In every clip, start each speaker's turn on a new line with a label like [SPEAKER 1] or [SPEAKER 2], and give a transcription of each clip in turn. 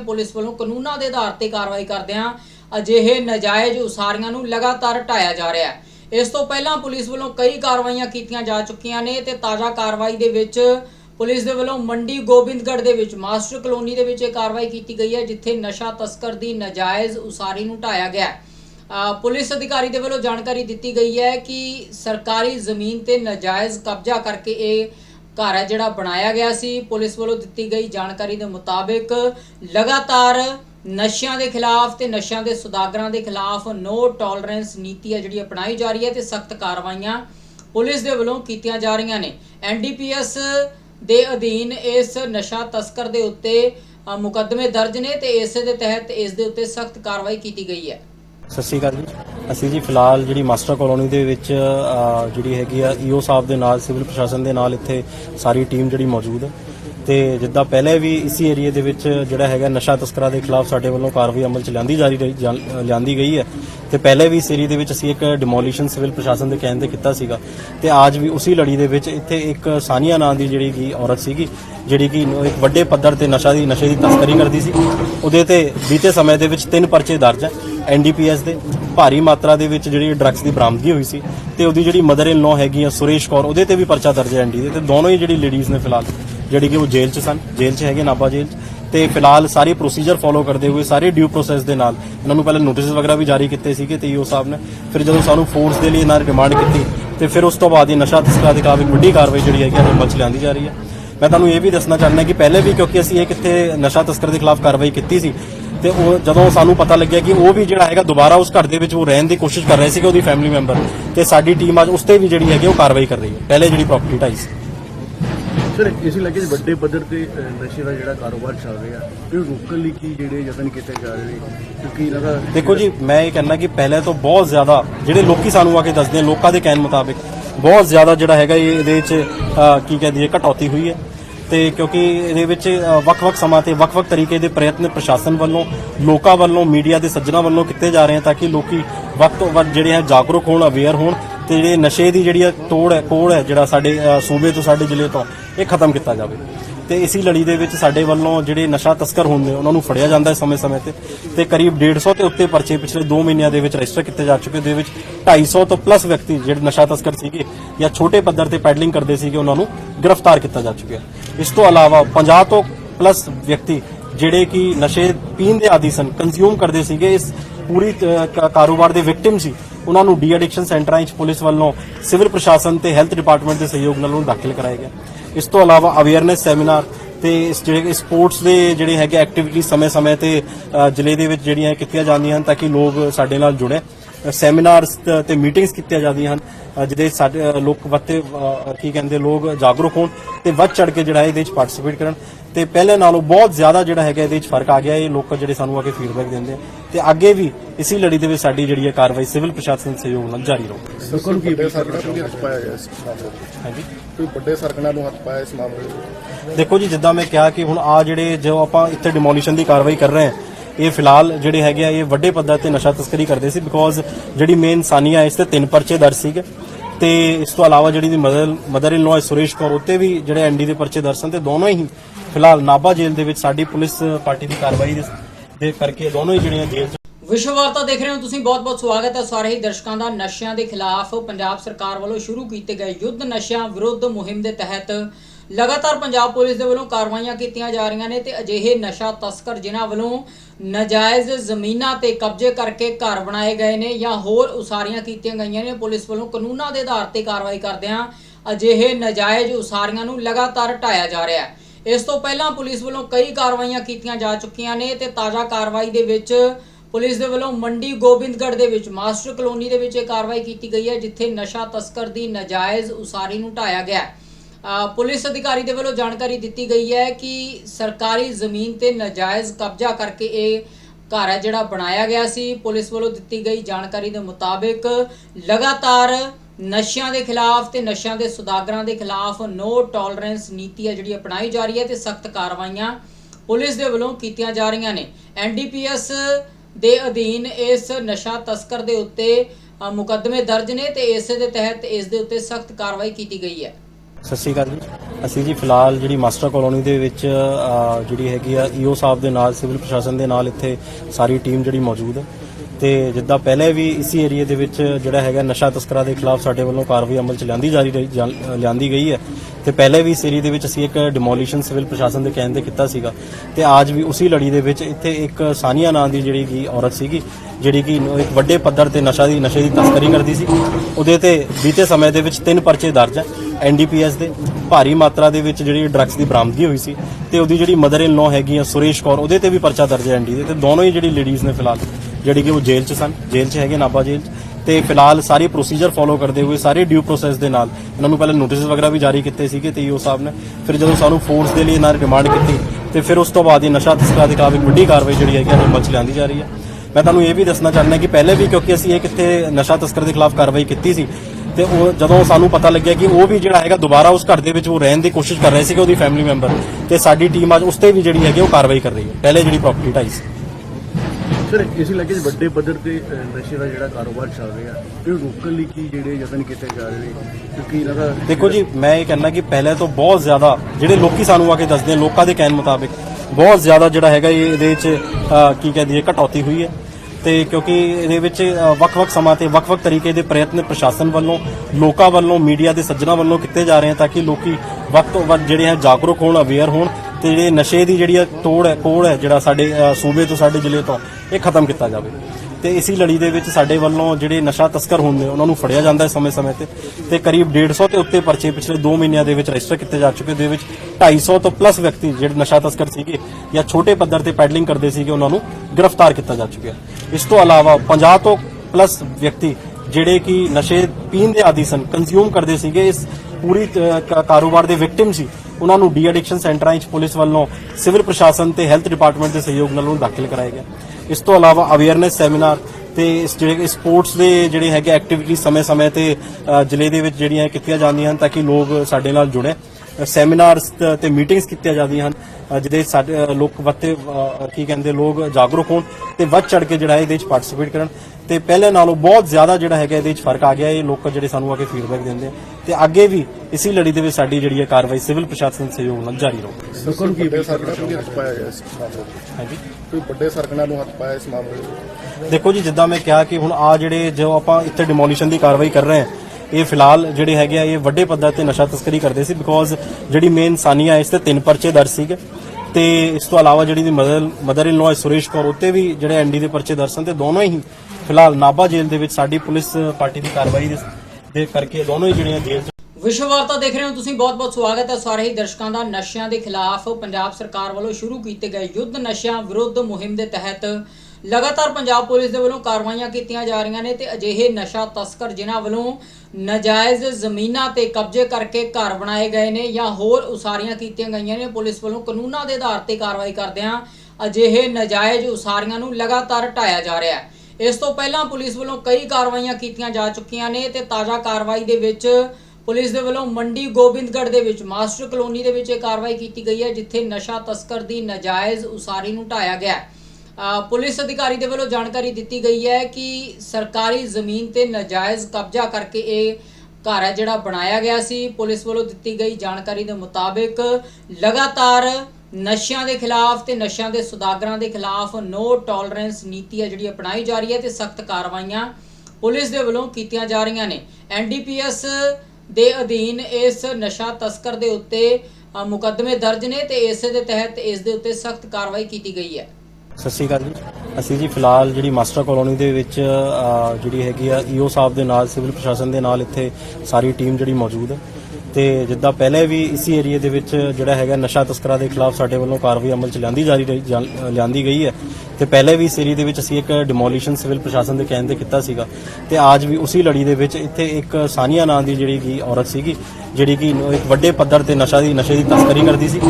[SPEAKER 1] Police ਵੱਲੋਂ ਕਾਨੂੰਨਾਂ ਦੇ ਆਧਾਰ ਤੇ ਕਾਰਵਾਈ ਕਰਦਿਆਂ ਅਜਿਹੇ ਨਜਾਇਜ਼ ਉਸਾਰੀਆਂ ਨੂੰ ਲਗਾਤਾਰ ਢਾਇਆ ਜਾ ਰਿਹਾ ਹੈ। ਇਸ ਤੋਂ ਪਹਿਲਾਂ ਪੁਲਿਸ ਵੱਲੋਂ ਕਈ ਕਾਰਵਾਈਆਂ ਕੀਤੀਆਂ ਜਾ ਚੁੱਕੀਆਂ ਨੇ ਤੇ ਤਾਜ਼ਾ ਕਾਰਵਾਈ ਦੇ ਵਿੱਚ ਪੁਲਿਸ ਦੇ ਵੱਲੋਂ ਮੰਡੀ ਗੋਬਿੰਦਗੜ੍ਹ ਦੇ ਵਿੱਚ ਮਾਸਟਰ ਕਲੋਨੀ ਦੇ ਵਿੱਚ ਇਹ ਕਾਰਵਾਈ ਕੀਤੀ ਗਈ ਹੈ, ਜਿੱਥੇ ਨਸ਼ਾ ਤਸਕਰ ਦੀ ਨਜਾਇਜ਼ ਉਸਾਰੀ ਨੂੰ ਢਾਇਆ ਗਿਆ ਹੈ। ਪੁਲਿਸ ਅਧਿਕਾਰੀ ਦੇ ਵੱਲੋਂ ਜਾਣਕਾਰੀ ਦਿੱਤੀ ਗਈ ਹੈ ਕਿ ਸਰਕਾਰੀ ਜ਼ਮੀਨ ਤੇ ਨਜਾਇਜ਼ ਕਬਜ਼ਾ ਕਰਕੇ ਇਹ ਘਰ ਹੈ ਜਿਹੜਾ ਬਣਾਇਆ ਗਿਆ ਸੀ। ਪੁਲਿਸ ਵੱਲੋਂ ਦਿੱਤੀ ਗਈ ਜਾਣਕਾਰੀ ਦੇ ਮੁਤਾਬਿਕ ਲਗਾਤਾਰ ਨਸ਼ਿਆਂ ਦੇ ਖਿਲਾਫ ਤੇ ਨਸ਼ਿਆਂ ਦੇ ਸੁਦਾਗਰਾਂ ਦੇ ਖਿਲਾਫ ਨੋ ਟੋਲਰੈਂਸ ਨੀਤੀ ਹੈ ਜਿਹੜੀ ਅਪਣਾਈ ਜਾ ਰਹੀ ਹੈ ਤੇ ਸਖਤ ਕਾਰਵਾਈਆਂ ਪੁਲਿਸ ਦੇ ਵੱਲੋਂ ਕੀਤੀਆਂ ਜਾ ਰਹੀਆਂ ਨੇ। ਐਨਡੀਪੀਐਸ ਦੇ ਅਧੀਨ ਇਸ ਨਸ਼ਾ ਤਸਕਰ ਦੇ ਉੱਤੇ ਮੁਕੱਦਮੇ ਦਰਜ ਨੇ ਤੇ ਇਸੇ ਦੇ ਤਹਿਤ ਇਸ ਦੇ ਉੱਤੇ ਸਖਤ ਕਾਰਵਾਈ ਕੀਤੀ ਗਈ ਹੈ।
[SPEAKER 2] ਸਤਿ ਸ਼੍ਰੀ ਅਕਾਲ ਜੀ। ਅਸੀਂ ਜੀ ਫਿਲਹਾਲ ਜਿਹੜੀ ਮਾਸਟਰ ਕਲੋਨੀ ਦੇ ਵਿੱਚ ਜਿਹੜੀ ਹੈਗੀ ਆ, ਈਓ ਸਾਹਿਬ ਦੇ ਨਾਲ, ਸਿਵਲ ਪ੍ਰਸ਼ਾਸਨ ਦੇ ਨਾਲ ਇੱਥੇ ਸਾਰੀ ਟੀਮ ਜਿਹੜੀ ਮੌਜੂਦ ਹੈ। ਤੇ ਜਿੱਦਾਂ ਪਹਿਲੇ ਵੀ ਇਸੀ ਏਰੀਏ ਦੇ ਵਿੱਚ ਜਿਹੜਾ ਹੈਗਾ ਨਸ਼ਾ ਤਸਕਰਾਂ ਦੇ ਖਿਲਾਫ ਸਾਡੇ ਵੱਲੋਂ ਕਾਰਵਾਈ ਅਮਲ ਚ ਲਿਆਂਦੀ ਜਾ ਰਹੀ ਜਾਂ- ਲਿਆਂਦੀ ਗਈ ਹੈ। ਤੇ ਪਹਿਲੇ ਵੀ ਇਸ ਏਰੀਏ ਦੇ ਵਿੱਚ ਅਸੀਂ ਇੱਕ ਡਿਮੋਲੀਸ਼ਨ ਸਿਵਲ ਪ੍ਰਸ਼ਾਸਨ ਦੇ ਕਹਿਣ ਤੇ ਕੀਤਾ ਸੀਗਾ। ਤੇ ਅੱਜ ਵੀ ਉਸੇ ਲੜੀ ਦੇ ਵਿੱਚ ਇੱਥੇ ਇੱਕ ਸਾਨੀਆ ਨਾਂ ਦੀ ਜਿਹੜੀ ਕਿ ਔਰਤ ਸੀਗੀ, ਜਿਹੜੀ ਕਿ ਇੱਕ ਵੱਡੇ ਪੱਧਰ ਤੇ ਨਸ਼ਾ ਦੀ, ਨਸ਼ੇ ਦੀ ਤਸਕਰੀ ਕਰਦੀ ਸੀ। ਉਹਦੇ ਤੇ ਬੀਤੇ ਸਮੇਂ ਦੇ ਵਿੱਚ ਤਿੰਨ ਪਰਚੇ ਦਰਜ ਹੈ ਐਨਡੀਪੀਐਸ ਦੇ। ਭਾਰੀ ਮਾਤਰਾ ਦੇ ਵਿੱਚ ਜਿਹੜੀ ਡਰੱਗਸ ਦੀ ਬਰਾਮਦਗੀ ਹੋਈ ਸੀ ਤੇ ਉਹਦੀ ਜਿਹੜੀ ਮਦਰ ਇਨ ਲਾਅ ਹੈਗੀ ਆ ਸੁਰੇਸ਼ ਕੌਰ, ਉਹਦੇ ਤੇ ਵੀ ਪਰਚਾ ਦਰਜ ਹੈ ਐਨਡੀ ਦੇ। ਤੇ ਦੋਨੋਂ ਹੀ ਜਿਹੜੀ ਲੇਡੀਜ਼ ਨੇ ਫਿਲਹਾਲ ਜਿਹੜੀ ਕਿ ਉਹ ਜੇਲ੍ਹ 'ਚ ਸਨ, ਜੇਲ੍ਹ 'ਚ ਹੈਗੇ ਨਾਭਾ ਜੇਲ੍ਹ 'ਚ। ਤੇ ਫਿਲਹਾਲ ਸਾਰੀ ਪ੍ਰੋਸੀਜਰ ਫੋਲੋ ਕਰਦੇ ਹੋਏ, ਸਾਰੇ ਡਿਊ ਪ੍ਰੋਸੈਸ ਦੇ ਨਾਲ, ਇਹਨਾਂ ਨੂੰ ਪਹਿਲਾਂ ਨੋਟਿਸ ਵਗੈਰਾ ਵੀ ਜਾਰੀ ਕੀਤੇ ਸੀਗੇ ਤੇ ਈਓ ਸਾਹਿਬ ਨੇ। ਫਿਰ ਜਦੋਂ ਸਾਨੂੰ ਫੋਰਸ ਦੇ ਲਈ ਇਹਨਾਂ ਨੇ ਡਿਮਾਂਡ ਕੀਤੀ, ਤੇ ਫਿਰ ਉਸ ਤੋਂ ਬਾਅਦ ਇਹ ਨਸ਼ਾ ਤਸਕਰਾਂ ਦੇ ਖਿਲਾਫ ਇੱਕ ਵੱਡੀ ਕਾਰਵਾਈ ਜਿਹੜੀ ਹੈਗੀ ਆ ਅਮਲ 'ਚ ਲਿਆਂਦੀ ਜਾ ਰਹੀ ਹੈ। ਮੈਂ ਤੁਹਾਨੂੰ ਇਹ ਵੀ ਦੱਸਣਾ ਚਾਹੁੰਦਾ ਕਿ ਪਹਿਲੇ ਵੀ ਕਿਉਂਕਿ ਅਸੀਂ ਇਹ ਕਿੱਥੇ ਨਸ਼ਾ ਤਸਕਰ ਦੇ ਖਿਲਾਫ ਕਾਰਵਾਈ ਕੀਤੀ ਸੀ, ਤੇ ਉਹ ਜਦੋਂ ਸਾਨੂੰ ਪਤਾ ਲੱਗਿਆ ਕਿ ਉਹ ਵੀ ਜਿਹੜਾ ਹੈਗਾ ਦੁਬਾਰਾ ਉਸ ਘਰ ਦੇ ਵਿੱਚ ਉਹ ਰਹਿਣ ਦੀ ਕੋਸ਼ਿਸ਼ ਕਰ ਰਹੇ ਸੀਗੇ ਉਹਦੀ ਫੈਮਿਲੀ ਮੈਂਬਰ ਤੇ ਸਾਡੀ ਟੀਮ ਅੱਜ ਉਸ ਤੇ ਵੀ ਜਿਹੜੀ ਹੈਗੀ ਉਹ ਕਾਰਵਾਈ ਕਰ ਰਹੀ ਹੈ। ਪਹਿਲੇ ਜਿਹੜੀ ਪ੍ਰਾਪਰਟੀ ਢਾਈ ਸੀ।
[SPEAKER 3] ਸਰ ਇਸੇ ਲੱਗੇ ਵੱਡੇ ਪੱਧਰ ਤੇ ਨਸ਼ੇ ਦਾ ਜਿਹੜਾ ਕਾਰੋਬਾਰ ਚੱਲ ਰਿਹਾ। ਇਹ ਰੋਕਣ ਲਈ ਕੀ ਜਿਹੜੇ ਯਤਨ ਕੀਤੇ ਜਾ ਰਹੇ ਨੇ? ਕਿਉਂਕਿ ਇਹਨਾਂ ਦਾ
[SPEAKER 2] ਦੇਖੋ ਜੀ, ਮੈਂ ਇਹ ਕਹਿੰਦਾ ਕਿ ਪਹਿਲੇ ਤੋਂ ਬਹੁਤ ਜ਼ਿਆਦਾ ਜਿਹੜੇ ਲੋਕੀ ਸਾਨੂੰ ਆ ਕੇ ਦੱਸਦੇ ਨੇ ਲੋਕਾਂ ਦੇ ਕਹਿਣ ਮੁਤਾਬਿਕ ਬਹੁਤ ਜ਼ਿਆਦਾ ਜਿਹੜਾ ਹੈਗਾ ਇਹ ਇਹਦੇ ਵਿੱਚ ਕੀ ਕਹਦੀ ਹੈ ਕਟੌਤੀ ਹੋਈ ਹੈ। ਤੇ ਕਿਉਂਕਿ ਇਹਦੇ ਵਿੱਚ ਵੱਖ-ਵੱਖ ਸਮਾਂ ਤੇ ਵੱਖ-ਵੱਖ ਤਰੀਕੇ ਦੇ ਪ੍ਰਯਤਨ ਪ੍ਰਸ਼ਾਸਨ ਵੱਲੋਂ, ਲੋਕਾਂ ਵੱਲੋਂ, ਮੀਡੀਆ ਦੇ ਸੱਜਣਾ ਵੱਲੋਂ ਕੀਤੇ ਜਾ ਰਹੇ ਹਨ ਤਾਂ ਕਿ ਲੋਕੀ ਵੱਧ ਤੋਂ ਵੱਧ ਜਿਹੜੇ ਹੈ ਜਾਗਰੂਕ ਹੋਣ ਅਵੇਅਰ ਹੋਣ। ਤੇ ਜਿਹੜੇ ਨਸ਼ੇ ਦੀ ਜਿਹੜੀ ਤੋੜ ਹੈ ਕੋੜ ਹੈ, ਜਿਹੜਾ ਸਾਡੇ ਸੂਬੇ ਤੋਂ ਸਾਡੇ ਜ਼ਿਲ੍ਹੇ ਤੋਂ, ਇਹ ਖਤਮ ਕੀਤਾ ਜਾਵੇ। ਤੇ ਇਸੇ ਲੜੀ ਦੇ ਵਿੱਚ ਸਾਡੇ ਵੱਲੋਂ ਜਿਹੜੇ ਨਸ਼ਾ ਤਸਕਰ ਹੁੰਦੇ ਉਹਨਾਂ ਨੂੰ ਫੜਿਆ ਜਾਂਦਾ ਹੈ ਸਮੇਂ-ਸਮੇਂ ਤੇ। ਤੇ ਕਰੀਬ 150 ਤੇ ਉੱਤੇ ਪਰਚੇ ਪਿਛਲੇ 2 ਮਹੀਨਿਆਂ ਦੇ ਵਿੱਚ ਰਜਿਸਟਰ ਕੀਤੇ ਜਾ ਚੁੱਕੇ, ਦੇ ਵਿੱਚ 250 ਤੋਂ ਪਲੱਸ ਵਿਅਕਤੀ ਜਿਹੜੇ ਨਸ਼ਾ ਤਸਕਰ ਸੀਗੇ ਜਾਂ ਛੋਟੇ ਪੱਧਰ ਤੇ ਪੈਡਲਿੰਗ ਕਰਦੇ ਸੀਗੇ, ਉਹਨਾਂ ਨੂੰ ਗ੍ਰਿਫਤਾਰ ਕੀਤਾ ਜਾ ਚੁੱਕਿਆ ਇਸ ਤੋਂ ਇਲਾਵਾ 50 ਤੋਂ ਪਲੱਸ ਵਿਅਕਤੀ ਜਿਹੜੇ ਕਿ ਨਸ਼ੇ ਪੀਣ ਦੇ ਆਦੀ ਸਨ ਕੰਜ਼ਿਊਮ ਕਰਦੇ ਸੀਗੇ, ਇਸ ਪੂਰੀ ਕਾਰੋਬਾਰ ਦੇ ਵਿਕਟਿਮ ਸੀ ਉਹਨਾਂ ਨੂੰ ਡੀ ਐਡਿਕਸ਼ਨ ਸੈਂਟਰਾਂ ਚ ਪੁਲਿਸ ਵੱਲੋਂ ਸਿਵਲ ਪ੍ਰਸ਼ਾਸਨ ਤੇ ਹੈਲਥ ਡਿਪਾਰਟਮੈਂਟ ਦੇ ਸਹਿਯੋਗ ਨਾਲ ਉਹਨੂੰ ਦਾਖਲ ਕਰਾਇਆ ਗਿਆ। ਇਸ ਤੋਂ ਇਲਾਵਾ ਅਵੇਅਰਨੈਸ ਸੈਮੀਨਾਰ ਤੇ ਇਸ ਜਿਹੜੇ ਸਪੋਰਟਸ ਦੇ ਜਿਹੜੇ ਹੈਗੇ ਐਕਟੀਵਿਟੀ ਸਮੇਂ-ਸਮੇਂ ਤੇ ਜ਼ਿਲ੍ਹੇ ਦੇ ਵਿੱਚ ਜਿਹੜੀਆਂ ਕੀਤੀਆਂ ਜਾਂਦੀਆਂ ਹਨ ਤਾਂ ਕਿ ਲੋਕ ਸਾਡੇ ਨਾਲ ਜੁੜੇ। ਸੈਮੀਨਾਰਸ ਤੇ ਮੀਟਿੰਗਸ ਕੀਤੀਆਂ ਜਾਂਦੀਆਂ ਹਨ ਜਿਹਦੇ ਸਾਡੇ ਲੋਕ ਵੱਤੇ ਕੀ ਕਹਿੰਦੇ ਲੋਕ ਜਾਗਰੂਕ ਹੋਣ ਤੇ ਵੱਧ ਚੜ ਕੇ ਜਿਹੜਾ ਇਹਦੇ ਵਿੱਚ ਪਾਰਟਿਸਿਪੇਟ ਕਰਨ। ਤੇ ਪਹਿਲੇ ਨਾਲੋਂ ਬਹੁਤ ਜ਼ਿਆਦਾ ਜਿਹੜਾ ਹੈਗਾ ਇਹਦੇ ਵਿੱਚ ਫ਼ਰਕ ਆ ਗਿਆ ਇਹ ਲੋਕ ਜਿਹੜੇ ਸਾਨੂੰ ਆ ਕੇ ਫੀਡਬੈਕ ਦਿੰਦੇ ਤੇ ਅੱਗੇ ਵੀ ਇਸੀ ਲੜੀ ਦੇ ਵਿੱਚ ਸਾਡੀ ਜਿਹੜੀ ਹੈ ਕਾਰਵਾਈ ਸਿਵਲ ਪ੍ਰਸ਼ਾਸਨ ਸਹਿਯੋਗ ਨਾਲ ਜਾਰੀ ਰਹੂ।
[SPEAKER 3] ਲੋਕਾਂ ਨੂੰ ਕੀ ਵੱਡੇ ਸਰਕਨਾਂ ਨੂੰ ਹੱਥ ਪਾਇਆ ਗਿਆ ਇਸ ਮਾਮਲੇ
[SPEAKER 2] ਹਾਂਜੀ।
[SPEAKER 3] ਕੋਈ ਵੱਡੇ ਸਰਕਨਾਂ ਨੂੰ ਹੱਥ ਪਾਇਆ ਇਸ ਮਾਮਲੇ
[SPEAKER 2] ਦੇਖੋ ਜੀ ਜਿੱਦਾਂ ਮੈਂ ਕਿਹਾ ਕਿ ਹੁਣ ਆ ਜਿਹੜੇ ਜੋ ਆਪਾਂ ਇੱਥੇ ਡਿਮੋਲੀਸ਼ਨ ਦੀ ਕਾਰਵਾਈ ਕਰ ਰਹੇ ਹਾਂ ਇਹ ਫਿਲਹਾਲ ਜਿਹੜੇ ਹੈਗੇ ਆ, ਇਹ ਵੱਡੇ ਪੱਧਰ ਤੇ ਨਸ਼ਾ ਤਸਕਰੀ ਕਰਦੇ ਸੀ ਬਿਕੋਜ਼ ਜਿਹੜੀ ਮੇਨ ਸਾਨੀਆ ਇਸ ਤੇ ਤਿੰਨ ਪਰਚੇ ਦਰਜ ਸੀਗੇ। ਤੇ ਇਸ ਤੋਂ ਇਲਾਵਾ ਜਿਹੜੀ ਦੀ mother mother in law Suresh Kaur, ਉੱਤੇ ਵੀ ਜਿਹੜੇ ਐਨਡੀ ਦੇ ਪਰਚੇ ਦਰਜ ਸਨ ਤੇ ਦੋਨੋਂ ਹੀ ਫਿਲਹਾਲ ਨਾਭਾ ਜੇਲ੍ਹ ਦੇ ਵਿੱਚ ਸਾਡੀ ਪੁਲਿਸ ਪਾਰਟੀ ਦੀ ਕਾਰਵਾਈ ਦੇ- ਕਰਕੇ ਦੋਨੋਂ ਹੀ ਜਿਹੜੀਆਂ ਜੇਲ੍ਹ
[SPEAKER 1] ਵਿਸ਼ਵ ਵਾਰਤਾ ਦੇਖ ਰਹੇ ਹੋ ਤੁਸੀਂ, ਬਹੁਤ-ਬਹੁਤ ਸਵਾਗਤ ਹੈ। ਸਾਰੇ ਹੀ ਦਰਸ਼ਕਾਂ ਦਾ ਨਸ਼ਿਆਂ ਦੇ ਖਿਲਾਫ ਪੰਜਾਬ ਸਰਕਾਰ ਵੱਲੋਂ ਸ਼ੁਰੂ ਕੀਤੇ ਗਏ ਯੁੱਧ ਨਸ਼ਿਆਂ ਵਿਰੁੱਧ ਮੁਹਿੰਮ ਦੇ ਤਹਿਤ ਲਗਾਤਾਰ ਪੰਜਾਬ ਪੁਲਿਸ ਦੇ ਵੱਲੋਂ ਕਾਰਵਾਈਆਂ ਕੀਤੀਆਂ ਜਾ ਰਹੀਆਂ ਨੇ ਤੇ ਅਜਿਹੇ ਨਸ਼ਾ ਤਸਕਰ ਜਿਨ੍ਹਾਂ ਵੱਲੋਂ ਨਾਜਾਇਜ਼ ਜ਼ਮੀਨਾਂ ਤੇ ਕਬਜ਼ੇ ਕਰਕੇ ਘਰ ਬਣਾਏ ਗਏ ਨੇ ਜਾਂ ਹੋਰ ਉਸਾਰੀਆਂ ਕੀਤੀਆਂ ਗਈਆਂ ਨੇ, ਪੁਲਿਸ ਵੱਲੋਂ ਕਾਨੂੰਨਾਂ ਦੇ ਆਧਾਰ ਤੇ ਕਾਰਵਾਈ ਕਰਦਿਆਂ ਅਜਿਹੇ ਨਾਜਾਇਜ਼ ਉਸਾਰੀਆਂ ਨੂੰ ਲਗਾਤਾਰ ਢਾਇਆ ਜਾ ਰਿਹਾ ਹੈ ਇਸ ਤੋਂ ਪਹਿਲਾਂ ਪੁਲਿਸ ਵੱਲੋਂ ਕਈ ਕਾਰਵਾਈਆਂ ਕੀਤੀਆਂ ਜਾ ਚੁੱਕੀਆਂ ਨੇ ਤੇ ਤਾਜ਼ਾ ਕਾਰਵਾਈ ਦੇ ਵਿੱਚ ਪੁਲਿਸ ਦੇ ਵੱਲੋਂ ਮੰਡੀ ਗੋਬਿੰਦਗੜ੍ਹ ਦੇ ਵਿੱਚ ਮਾਸਟਰ ਕਲੋਨੀ ਦੇ ਵਿੱਚ ਇਹ ਕਾਰਵਾਈ ਕੀਤੀ ਗਈ ਹੈ, ਜਿੱਥੇ ਨਸ਼ਾ ਤਸਕਰ ਦੀ ਨਾਜਾਇਜ਼ ਉਸਾਰੀ ਨੂੰ ਢਾਇਆ ਗਿਆ ਹੈ। ਪੁਲਿਸ ਅਧਿਕਾਰੀ ਦੇ ਵੱਲੋਂ ਜਾਣਕਾਰੀ ਦਿੱਤੀ ਗਈ ਹੈ ਕਿ ਸਰਕਾਰੀ ਜ਼ਮੀਨ ਤੇ ਨਾਜਾਇਜ਼ ਕਬਜ਼ਾ ਕਰਕੇ ਇਹ ਘਰ ਹੈ ਜਿਹੜਾ ਬਣਾਇਆ ਗਿਆ ਸੀ। ਪੁਲਿਸ ਵੱਲੋਂ ਦਿੱਤੀ ਗਈ ਜਾਣਕਾਰੀ ਦੇ ਮੁਤਾਬਿਕ ਲਗਾਤਾਰ ਨਸ਼ਿਆਂ ਦੇ ਖਿਲਾਫ ਤੇ ਨਸ਼ਿਆਂ ਦੇ ਸੁਦਾਗਰਾਂ ਦੇ ਖਿਲਾਫ ਨੋ ਟੋਲਰੈਂਸ ਨੀਤੀ ਹੈ ਜਿਹੜੀ ਅਪਣਾਈ ਜਾ ਰਹੀ ਹੈ ਤੇ ਸਖਤ ਕਾਰਵਾਈਆਂ ਪੁਲਿਸ ਦੇ ਵੱਲੋਂ ਕੀਤੀਆਂ ਜਾ ਰਹੀਆਂ ਨੇ। ਐਨਡੀਪੀਐਸ ਦੇ ਅਧੀਨ ਇਸ ਨਸ਼ਾ ਤਸਕਰ ਦੇ ਉੱਤੇ ਮੁਕੱਦਮੇ ਦਰਜ ਨੇ ਤੇ ਇਸ ਦੇ ਤਹਿਤ ਇਸ ਦੇ ਉੱਤੇ ਸਖਤ ਕਾਰਵਾਈ ਕੀਤੀ ਗਈ ਹੈ।
[SPEAKER 2] ਸਤਿ ਸ਼੍ਰੀ ਅਕਾਲ ਜੀ। ਅਸੀਂ ਜੀ ਫਿਲਹਾਲ ਜਿਹੜੀ ਮਾਸਟਰ ਕਲੋਨੀ ਦੇ ਵਿੱਚ ਅ, ਜਿਹੜੀ ਹੈਗੀ ਆ ਈਓ ਸਾਹਿਬ ਦੇ ਨਾਲ ਸਿਵਲ ਪ੍ਰਸ਼ਾਸਨ ਦੇ ਨਾਲ ਇੱਥੇ ਸਾਰੀ ਟੀਮ ਜਿਹੜੀ ਮੌਜੂਦ ਹੈ। ਤੇ ਜਿੱਦਾਂ ਪਹਿਲੇ ਵੀ ਇਸੀ ਏਰੀਆ ਦੇ ਵਿੱਚ ਜਿਹੜਾ ਹੈਗਾ ਨਸ਼ਾ ਤਸਕਰਾਂ ਦੇ ਖਿਲਾਫ ਸਾਡੇ ਵੱਲੋਂ ਕਾਰਵਾਈ ਅਮਲ ਚ ਲਿਆਂਦੀ ਜਾ ਰਹੀ ਜਾਂ- ਲਿਆਂਦੀ ਗਈ ਹੈ। ਤੇ ਪਹਿਲੇ ਵੀ ਇਸ ਏਰੀਆ ਦੇ ਵਿੱਚ ਅਸੀਂ ਇੱਕ ਡਿਮੋਲੀਸ਼ਨ ਸਿਵਲ ਪ੍ਰਸ਼ਾਸਨ ਦੇ ਕਹਿਣ ਤੇ ਕੀਤਾ ਸੀਗਾ। ਤੇ ਅੱਜ ਵੀ ਉਸੇ ਲੜੀ ਦੇ ਵਿੱਚ ਇੱਥੇ ਇੱਕ ਸਾਨੀਆ ਨਾਂ ਦੀ ਜਿਹੜੀ ਕਿ ਔਰਤ ਸੀਗੀ ਜਿਹੜੀ ਕਿ ਇੱਕ ਵੱਡੇ ਪੱਧਰ ਤੇ ਨਸ਼ਾ ਦੀ ਨਸ਼ੇ ਦੀ ਤਸਕਰੀ ਕਰਦੀ ਸੀ। ਉਹਦੇ ਤੇ ਬੀਤੇ ਸਮੇਂ ਦੇ ਵਿੱਚ ਤਿੰਨ ਪਰਚੇ ਦਰਜ ਹੈ। ਐਨਡੀਪੀਐਸ ਦੇ ਭਾਰੀ ਮਾਤਰਾ ਦੇ ਵਿੱਚ ਜਿਹੜੀ ਡਰੱਗਸ ਦੀ ਬਰਾਮਦਗੀ ਹੋਈ ਸੀ ਤੇ ਉਹਦੀ ਜਿਹੜੀ ਮਦਰ ਇਨ ਲੋ ਹੈਗੀ ਆ ਸੁਰੇਸ਼ ਕੌਰ, ਉਹਦੇ ਤੇ ਵੀ ਪਰਚਾ ਦਰਜ ਹੈ ਐਨਡੀ ਦੇ ਤੇ ਦੋਨੋਂ ਹੀ ਜਿਹੜੀ ਲੇਡੀਜ਼ ਨੇ ਫਿਲਹਾਲ, ਜਿਹੜੀ ਕਿ ਉਹ ਜੇਲ੍ਹ 'ਚ ਸਨ, ਜੇਲ੍ਹ 'ਚ ਹੈਗੇ ਨਾਭਾ ਜੇਲ੍ਹ 'ਚ ਤੇ ਫਿਲਹਾਲ ਸਾਰੀ ਪ੍ਰੋਸੀਜਰ ਫੋਲੋ ਕਰਦੇ ਹੋਏ, ਸਾਰੇ ਡਿਊ ਪ੍ਰੋਸੈਸ ਦੇ ਨਾਲ ਇਹਨਾਂ ਨੂੰ ਪਹਿਲਾਂ ਨੋਟਿਸ ਵਗੈਰਾ ਵੀ ਜਾਰੀ ਕੀਤੇ ਸੀਗੇ ਤੇ ਈਓ ਸਾਹਿਬ ਨੇ, ਫਿਰ ਜਦੋਂ ਸਾਨੂੰ ਫੋਰਸ ਦੇ ਲਈ ਇਹਨਾਂ ਨੇ ਡਿਮਾਂਡ ਕੀਤੀ ਤੇ ਫਿਰ ਉਸ ਤੋਂ ਬਾਅਦ ਇਹ ਨਸ਼ਾ ਤਸਕਰਾਂ ਦੇ ਖਿਲਾਫ ਇੱਕ ਵੱਡੀ ਕਾਰਵਾਈ ਜਿਹੜੀ ਹੈਗੀ ਉਹ ਅਮਲ 'ਚ ਲਿਆਂਦੀ ਜਾ ਰਹੀ ਹੈ। ਮੈਂ ਤੁਹਾਨੂੰ ਇਹ ਵੀ ਦੱਸਣਾ ਚਾਹੁੰਦਾ ਕਿ ਪਹਿਲੇ ਵੀ ਕਿਉਂਕਿ ਅਸੀਂ ਇਹ ਕਿੱਥੇ ਨਸ਼ਾ ਤਸਕਰ ਦੇ ਖਿਲਾਫ ਕਾਰਵਾਈ ਕੀਤੀ ਸੀ ਤੇ ਉਹ ਜਦੋਂ ਸਾਨੂੰ ਪਤਾ ਲੱਗਿਆ ਕਿ ਉਹ ਵੀ ਜਿਹੜਾ ਹੈਗਾ ਦੁਬਾਰਾ ਉਸ ਘਰ ਦੇ ਵਿੱਚ ਉਹ ਰਹਿਣ ਦੀ ਕੋਸ਼ਿਸ਼ ਕਰ ਰਹੇ ਸੀਗੇ ਉਹਦੀ ਫੈਮਿਲੀ ਮੈਂਬਰ ਤੇ ਸਾਡੀ ਟੀਮ ਅੱਜ ਉਸ ਤੇ ਵੀ ਜਿਹੜੀ ਹੈਗੀ ਉਹ ਕਾਰਵਾਈ ਕਰ ਰਹੀ ਹੈ। ਪਹਿਲੇ ਜਿਹੜੀ ਪ੍ਰਾਪਰਟੀ ਢਾਈ ਸੀ।
[SPEAKER 3] ਸਰ ਇਸੇ ਇਲਾਕੇ 'ਚ ਵੱਡੇ ਪੱਧਰ ਤੇ ਨਸ਼ੇ ਦਾ ਜਿਹੜਾ ਕਾਰੋਬਾਰ ਚੱਲ ਰਿਹਾ ਇਹ ਰੋਕਣ ਲਈ ਕੀ ਜਿਹੜੇ ਯਤਨ ਕੀਤੇ ਜਾ ਰਹੇ ਨੇ? ਕਿਉਂਕਿ ਇਹਨਾਂ ਦਾ
[SPEAKER 2] ਦੇਖੋ ਜੀ ਮੈਂ ਇਹ ਕਹਿੰਦਾ ਕਿ ਪਹਿਲੇ ਤੋਂ ਬਹੁਤ ਜ਼ਿਆਦਾ ਜਿਹੜੇ ਲੋਕੀ ਸਾਨੂੰ ਆ ਕੇ ਦੱਸਦੇ ਲੋਕਾਂ ਦੇ ਕਹਿਣ ਮੁਤਾਬਿਕ ਬਹੁਤ ਜ਼ਿਆਦਾ ਜਿਹੜਾ ਹੈਗਾ ਇਹ ਇਹਦੇ ਵਿੱਚ ਅਹ, ਕੀ ਕਹਿੰਦੀ ਹੈ ਕਟੌਤੀ ਹੋਈ ਹੈ। ਤੇ ਕਿਉਂਕਿ ਇਹਦੇ ਵਿੱਚ ਵੱਖ-ਵੱਖ ਸਮਾਂ ਤੇ ਵੱਖ-ਵੱਖ ਤਰੀਕੇ ਦੇ ਪ੍ਰਯਤਨ ਪ੍ਰਸ਼ਾਸਨ ਵੱਲੋਂ, ਲੋਕਾਂ ਵੱਲੋਂ, ਮੀਡੀਆ ਦੇ ਸੱਜਣਾ ਵੱਲੋਂ ਕੀਤੇ ਜਾ ਰਹੇ ਹਨ ਤਾਂ ਕਿ ਲੋਕੀ ਵੱਧ ਤੋਂ ਵੱਧ ਜਿਹੜੇ ਹੈ ਜਾਗਰੂਕ ਹੋਣ ਅਵੇਅਰ ਹੋਣ ਤੇ ਜਿਹੜੇ ਨਸ਼ੇ ਦੀ ਜਿਹੜੀ ਹੈ ਤੋੜ ਹੈ, ਕੋੜ ਹੈ, ਜਿਹੜਾ ਸਾਡੇ ਸੂਬੇ ਤੋਂ, ਸਾਡੇ ਜ਼ਿਲ੍ਹੇ ਤੋਂ, ਇਹ ਖਤਮ ਕੀਤਾ ਜਾਵੇ। ਤੇ ਇਸੀ ਲੜੀ ਦੇ ਵਿੱਚ ਸਾਡੇ ਵੱਲੋਂ ਜਿਹੜੇ ਨਸ਼ਾ ਤਸਕਰ ਹੁੰਦੇ ਉਹਨਾਂ ਨੂੰ ਫੜਿਆ ਜਾਂਦਾ ਹੈ ਸਮੇਂ-ਸਮੇਂ ਤੇ। ਤੇ ਕਰੀਬ 150 ਤੇ ਉੱਤੇ ਪਰਚੇ ਪਿਛਲੇ 2 ਮਹੀਨਿਆਂ ਦੇ ਵਿੱਚ ਰਜਿਸਟਰ ਕੀਤੇ ਜਾ ਚੁੱਕੇ, ਦੇ ਵਿੱਚ 250 ਤੋਂ ਪਲੱਸ ਵਿਅਕਤੀ ਜਿਹੜੇ ਨਸ਼ਾ ਤਸਕਰ ਸੀਗੇ ਜਾਂ ਛੋਟੇ ਪੱਧਰ ਤੇ ਪੈਡਲਿੰਗ ਕਰਦੇ ਸੀਗੇ, ਉਹਨਾਂ ਨੂੰ ਗ੍ਰਿਫਤਾਰ ਕੀਤਾ ਜਾ ਚੁੱਕਿਆ ਇਸ ਤੋਂ ਇਲਾਵਾ 50 ਤੋਂ ਪਲੱਸ ਵਿਅਕਤੀ ਜਿਹੜੇ ਕਿ ਨਸ਼ੇ ਪੀਣ ਦੇ ਆਦੀ ਸਨ ਕੰਜ਼ਿਊਮ ਕਰਦੇ ਸੀਗੇ, ਇਸ ਪੂਰੀ ਕਾਰੋਬਾਰ ਦੇ ਵਿਕਟਿਮ ਸੀ, ਉਹਨਾਂ ਨੂੰ ਡੀ ਐਡਿਕਸ਼ਨ ਸੈਂਟਰਾਂ ਵਿੱਚ ਪੁਲਿਸ ਵੱਲੋਂ ਸਿਵਲ ਪ੍ਰਸ਼ਾਸਨ ਤੇ ਹੈਲਥ ਡਿਪਾਰਟਮੈਂਟ ਦੇ ਸਹਿਯੋਗ ਨਾਲ ਦਾਖਲ ਕਰਾਇਆ ਗਿਆ। ਇਸ ਤੋਂ ਇਲਾਵਾ ਅਵੇਅਰਨੈਸ ਸੈਮੀਨਾਰ ਤੇ ਜਿਹੜੇ ਸਪੋਰਟਸ ਦੇ ਜਿਹੜੇ ਹੈਗੇ ਐਕਟੀਵਿਟੀ ਸਮੇਂ-ਸਮੇਂ ਤੇ ਜ਼ਿਲ੍ਹੇ ਦੇ ਵਿੱਚ ਜਿਹੜੀਆਂ ਕੀਤੀਆਂ ਜਾਂਦੀਆਂ ਹਨ ਤਾਂ ਕਿ ਲੋਕ ਸਾਡੇ ਨਾਲ ਜੁੜੇ ਸੈਮੀਨਾਰਸ ਤੇ ਮੀਟਿੰਗਸ ਕੀਤੀਆਂ ਜਾਂਦੀਆਂ ਹਨ ਜਿਹਦੇ ਸਾਡੇ ਲੋਕ ਵੱਤੇ ਕੀ ਕਹਿੰਦੇ ਲੋਕ ਜਾਗਰੂਕ ਹੋਣ ਤੇ ਵੱਧ ਚੜ ਕੇ ਜਿਹੜਾ ਇਹਦੇ ਵਿੱਚ ਪਾਰਟਿਸਿਪੇਟ ਕਰਨ ਤੇ ਪਹਿਲੇ ਨਾਲੋਂ ਬਹੁਤ ਜ਼ਿਆਦਾ ਜਿਹੜਾ ਹੈਗਾ ਇਹਦੇ ਵਿੱਚ ਫ਼ਰਕ ਆ ਗਿਆ ਇਹ ਲੋਕ ਜਿਹੜੇ ਸਾਨੂੰ ਆ ਕੇ ਫੀਡਬੈਕ ਦਿੰਦੇ ਤੇ ਅੱਗੇ ਵੀ ਇਸੀ ਲੜੀ ਦੇ ਵਿੱਚ ਸਾਡੀ ਜਿਹੜੀ ਹੈ ਕਾਰਵਾਈ ਸਿਵਲ ਪ੍ਰਸ਼ਾਸਨ ਸਹਿਯੋਗ ਨਾਲ ਜਾਰੀ ਰਹੂ
[SPEAKER 3] ਲੋਕਾਂ ਕੀ
[SPEAKER 4] ਪਾਇਆ ਗਿਆ
[SPEAKER 2] ਹਾਂਜੀ
[SPEAKER 4] ਕੋਈ ਵੱਡੇ ਸਰਕਨਾਂ ਨੂੰ ਹੱਥ ਪਾਇਆ ਇਸ ਮਾਮਲੇ 'ਚ
[SPEAKER 2] ਦੇਖੋ ਜੀ, ਜਿੱਦਾਂ ਮੈਂ ਕਿਹਾ ਕਿ ਹੁਣ ਆ ਜਿਹੜੇ ਜੋ ਆਪਾਂ ਇੱਥੇ ਡਿਮੋਲੀਸ਼ਨ ਦੀ ਕਾਰਵਾਈ ਕਰ ਰਹੇ ਹਾਂ, ਇਹ ਫਿਲਹਾਲ ਜਿਹੜੇ ਹੈਗੇ ਆ, ਇਹ ਵੱਡੇ ਪੱਧਰ ਤੇ ਨਸ਼ਾ ਤਸਕਰੀ ਕਰਦੇ ਸੀ ਬਿਕੋਜ਼ ਜਿਹੜੀ ਮੇਨ ਸਾਨੀਆ ਇਸ ਤੇ ਤਿੰਨ ਪਰਚੇ ਦਰਜ ਸੀਗੇ ਤੇ ਇਸ ਤੋਂ ਇਲਾਵਾ ਜਿਹੜੀ ਦੀ mother mother in law Suresh Kaur, ਉੱਤੇ ਵੀ ਜਿਹੜੇ ਐਨਡੀ ਦੇ ਪਰਚੇ ਦਰਜ ਸਨ ਤੇ ਦੋਨੋਂ ਹੀ ਫਿਲਹਾਲ ਨਾਭਾ ਜੇਲ੍ਹ ਦੇ ਵਿੱਚ ਸਾਡੀ ਪੁਲਿਸ ਪਾਰਟੀ ਦੀ ਕਾਰਵਾਈ ਦੇ- ਕਰਕੇ ਦੋਨੋਂ ਹੀ ਜਿਹੜੀਆਂ ਜੇਲ੍ਹ
[SPEAKER 1] ਵਿਸ਼ਵ ਵਾਰਤਾ ਦੇਖ ਰਹੇ ਹੋ ਤੁਸੀਂ, ਬਹੁਤ-ਬਹੁਤ ਸਵਾਗਤ ਹੈ ਸਾਰੇ ਹੀ ਦਰਸ਼ਕਾਂ ਦਾ। ਨਸ਼ਿਆਂ ਦੇ ਖਿਲਾਫ ਪੰਜਾਬ ਸਰਕਾਰ ਵੱਲੋਂ ਸ਼ੁਰੂ ਕੀਤੇ ਗਏ ਯੁੱਧ ਨਸ਼ਿਆਂ ਵਿਰੁੱਧ ਮੁਹਿੰਮ ਦੇ ਤਹਿਤ ਲਗਾਤਾਰ ਪੰਜਾਬ ਪੁਲਿਸ ਦੇ ਵੱਲੋਂ ਕਾਰਵਾਈਆਂ ਕੀਤੀਆਂ ਜਾ ਰਹੀਆਂ ਨੇ ਤੇ ਅਜਿਹੇ ਨਸ਼ਾ ਤਸਕਰ ਜਿਨ੍ਹਾਂ ਵੱਲੋਂ ਨਜਾਇਜ਼ ਜ਼ਮੀਨਾਂ ਤੇ ਕਬਜ਼ੇ ਕਰਕੇ ਘਰ ਬਣਾਏ ਗਏ ਨੇ ਜਾਂ ਹੋਰ ਉਸਾਰੀਆਂ ਕੀਤੀਆਂ ਗਈਆਂ ਨੇ, ਪੁਲਿਸ ਵੱਲੋਂ ਕਾਨੂੰਨਾਂ ਦੇ ਆਧਾਰ ਤੇ ਕਾਰਵਾਈ ਕਰਦਿਆਂ ਅਜਿਹੇ ਨਜਾਇਜ਼ ਉਸਾਰੀਆਂ ਨੂੰ ਲਗਾਤਾਰ ਢਾਇਆ ਜਾ ਰਿਹਾ ਹੈ। ਇਸ ਤੋਂ ਪਹਿਲਾਂ ਪੁਲਿਸ ਵੱਲੋਂ ਕਈ ਕਾਰਵਾਈਆਂ ਕੀਤੀਆਂ ਜਾ ਚੁੱਕੀਆਂ ਨੇ ਤੇ ਤਾਜ਼ਾ ਕਾਰਵਾਈ ਦੇ ਵਿੱਚ ਪੁਲਿਸ ਦੇ ਵੱਲੋਂ ਮੰਡੀ ਗੋਬਿੰਦਗੜ੍ਹ ਦੇ ਵਿੱਚ ਮਾਸਟਰ ਕਲੋਨੀ ਦੇ ਵਿੱਚ ਇਹ ਕਾਰਵਾਈ ਕੀਤੀ ਗਈ ਹੈ, ਜਿੱਥੇ ਨਸ਼ਾ ਤਸਕਰ ਦੀ ਨਜਾਇਜ਼ ਉਸਾਰੀ ਨੂੰ ਢਾਇਆ ਗਿਆ ਹੈ। ਪੁਲਿਸ ਅਧਿਕਾਰੀ ਦੇ ਵੱਲੋਂ ਜਾਣਕਾਰੀ ਦਿੱਤੀ ਗਈ ਹੈ ਕਿ ਸਰਕਾਰੀ ਜ਼ਮੀਨ ਤੇ ਨਜਾਇਜ਼ ਕਬਜ਼ਾ ਕਰਕੇ ਇਹ ਘਰ ਹੈ ਜਿਹੜਾ ਬਣਾਇਆ ਗਿਆ ਸੀ। ਪੁਲਿਸ ਵੱਲੋਂ ਦਿੱਤੀ ਗਈ ਜਾਣਕਾਰੀ ਦੇ ਮੁਤਾਬਿਕ ਲਗਾਤਾਰ ਨਸ਼ਿਆਂ ਦੇ ਖਿਲਾਫ ਤੇ ਨਸ਼ਿਆਂ ਦੇ ਸੁਦਾਗਰਾਂ ਦੇ ਖਿਲਾਫ ਨੋ ਟੋਲਰੈਂਸ ਨੀਤੀ ਹੈ ਜਿਹੜੀ ਅਪਣਾਈ ਜਾ ਰਹੀ ਹੈ ਤੇ ਸਖਤ ਕਾਰਵਾਈਆਂ ਪੁਲਿਸ ਦੇ ਵੱਲੋਂ ਕੀਤੀਆਂ ਜਾ ਰਹੀਆਂ ਨੇ। ਐਨਡੀਪੀਐਸ ਦੇ ਅਧੀਨ ਇਸ ਨਸ਼ਾ ਤਸਕਰ ਦੇ ਉੱਤੇ ਮੁਕੱਦਮੇ ਦਰਜ ਨੇ ਤੇ ਇਸੇ ਦੇ ਤਹਿਤ ਇਸ ਦੇ ਉੱਤੇ ਸਖਤ ਕਾਰਵਾਈ ਕੀਤੀ ਗਈ ਹੈ।
[SPEAKER 2] ਸਤਿ ਸ਼੍ਰੀ ਅਕਾਲ ਜੀ। ਅਸੀਂ ਜੀ ਫਿਲਹਾਲ ਜਿਹੜੀ ਮਾਸਟਰ ਕਲੋਨੀ ਦੇ ਵਿੱਚ ਜਿਹੜੀ ਹੈਗੀ ਆ, ਈਓ ਸਾਹਿਬ ਦੇ ਨਾਲ, ਸਿਵਲ ਪ੍ਰਸ਼ਾਸਨ ਦੇ ਨਾਲ ਇੱਥੇ ਸਾਰੀ ਟੀਮ ਜਿਹੜੀ ਮੌਜੂਦ ਹੈ। ਤੇ ਜਿੱਦਾਂ ਪਹਿਲੇ ਵੀ ਇਸੀ ਏਰੀਆ ਦੇ ਵਿੱਚ ਜਿਹੜਾ ਹੈਗਾ ਨਸ਼ਾ ਤਸਕਰਾਂ ਦੇ ਖਿਲਾਫ ਸਾਡੇ ਵੱਲੋਂ ਕਾਰਵਾਈ ਅਮਲ ਚ ਲਿਆਂਦੀ ਜਾ ਰਹੀ ਜਾਂ- ਲਿਆਂਦੀ ਗਈ ਹੈ। ਤੇ ਪਹਿਲੇ ਵੀ ਇਸ ਏਰੀਆ ਦੇ ਵਿੱਚ ਅਸੀਂ ਇੱਕ ਡਿਮੋਲੀਸ਼ਨ ਸਿਵਲ ਪ੍ਰਸ਼ਾਸਨ ਦੇ ਕਹਿਣ ਤੇ ਕੀਤਾ ਸੀਗਾ। ਤੇ ਅੱਜ ਵੀ ਉਸੇ ਲੜੀ ਦੇ ਵਿੱਚ ਇੱਥੇ ਇੱਕ ਸਾਨੀਆ ਨਾਂ ਦੀ ਜਿਹੜੀ ਕਿ ਔਰਤ ਸੀਗੀ, ਜਿਹੜੀ ਕਿ ਇੱਕ ਵੱਡੇ ਪੱਧਰ ਤੇ ਨਸ਼ਾ ਦੀ, ਨਸ਼ੇ ਦੀ ਤਸਕਰੀ ਕਰਦੀ ਸੀ।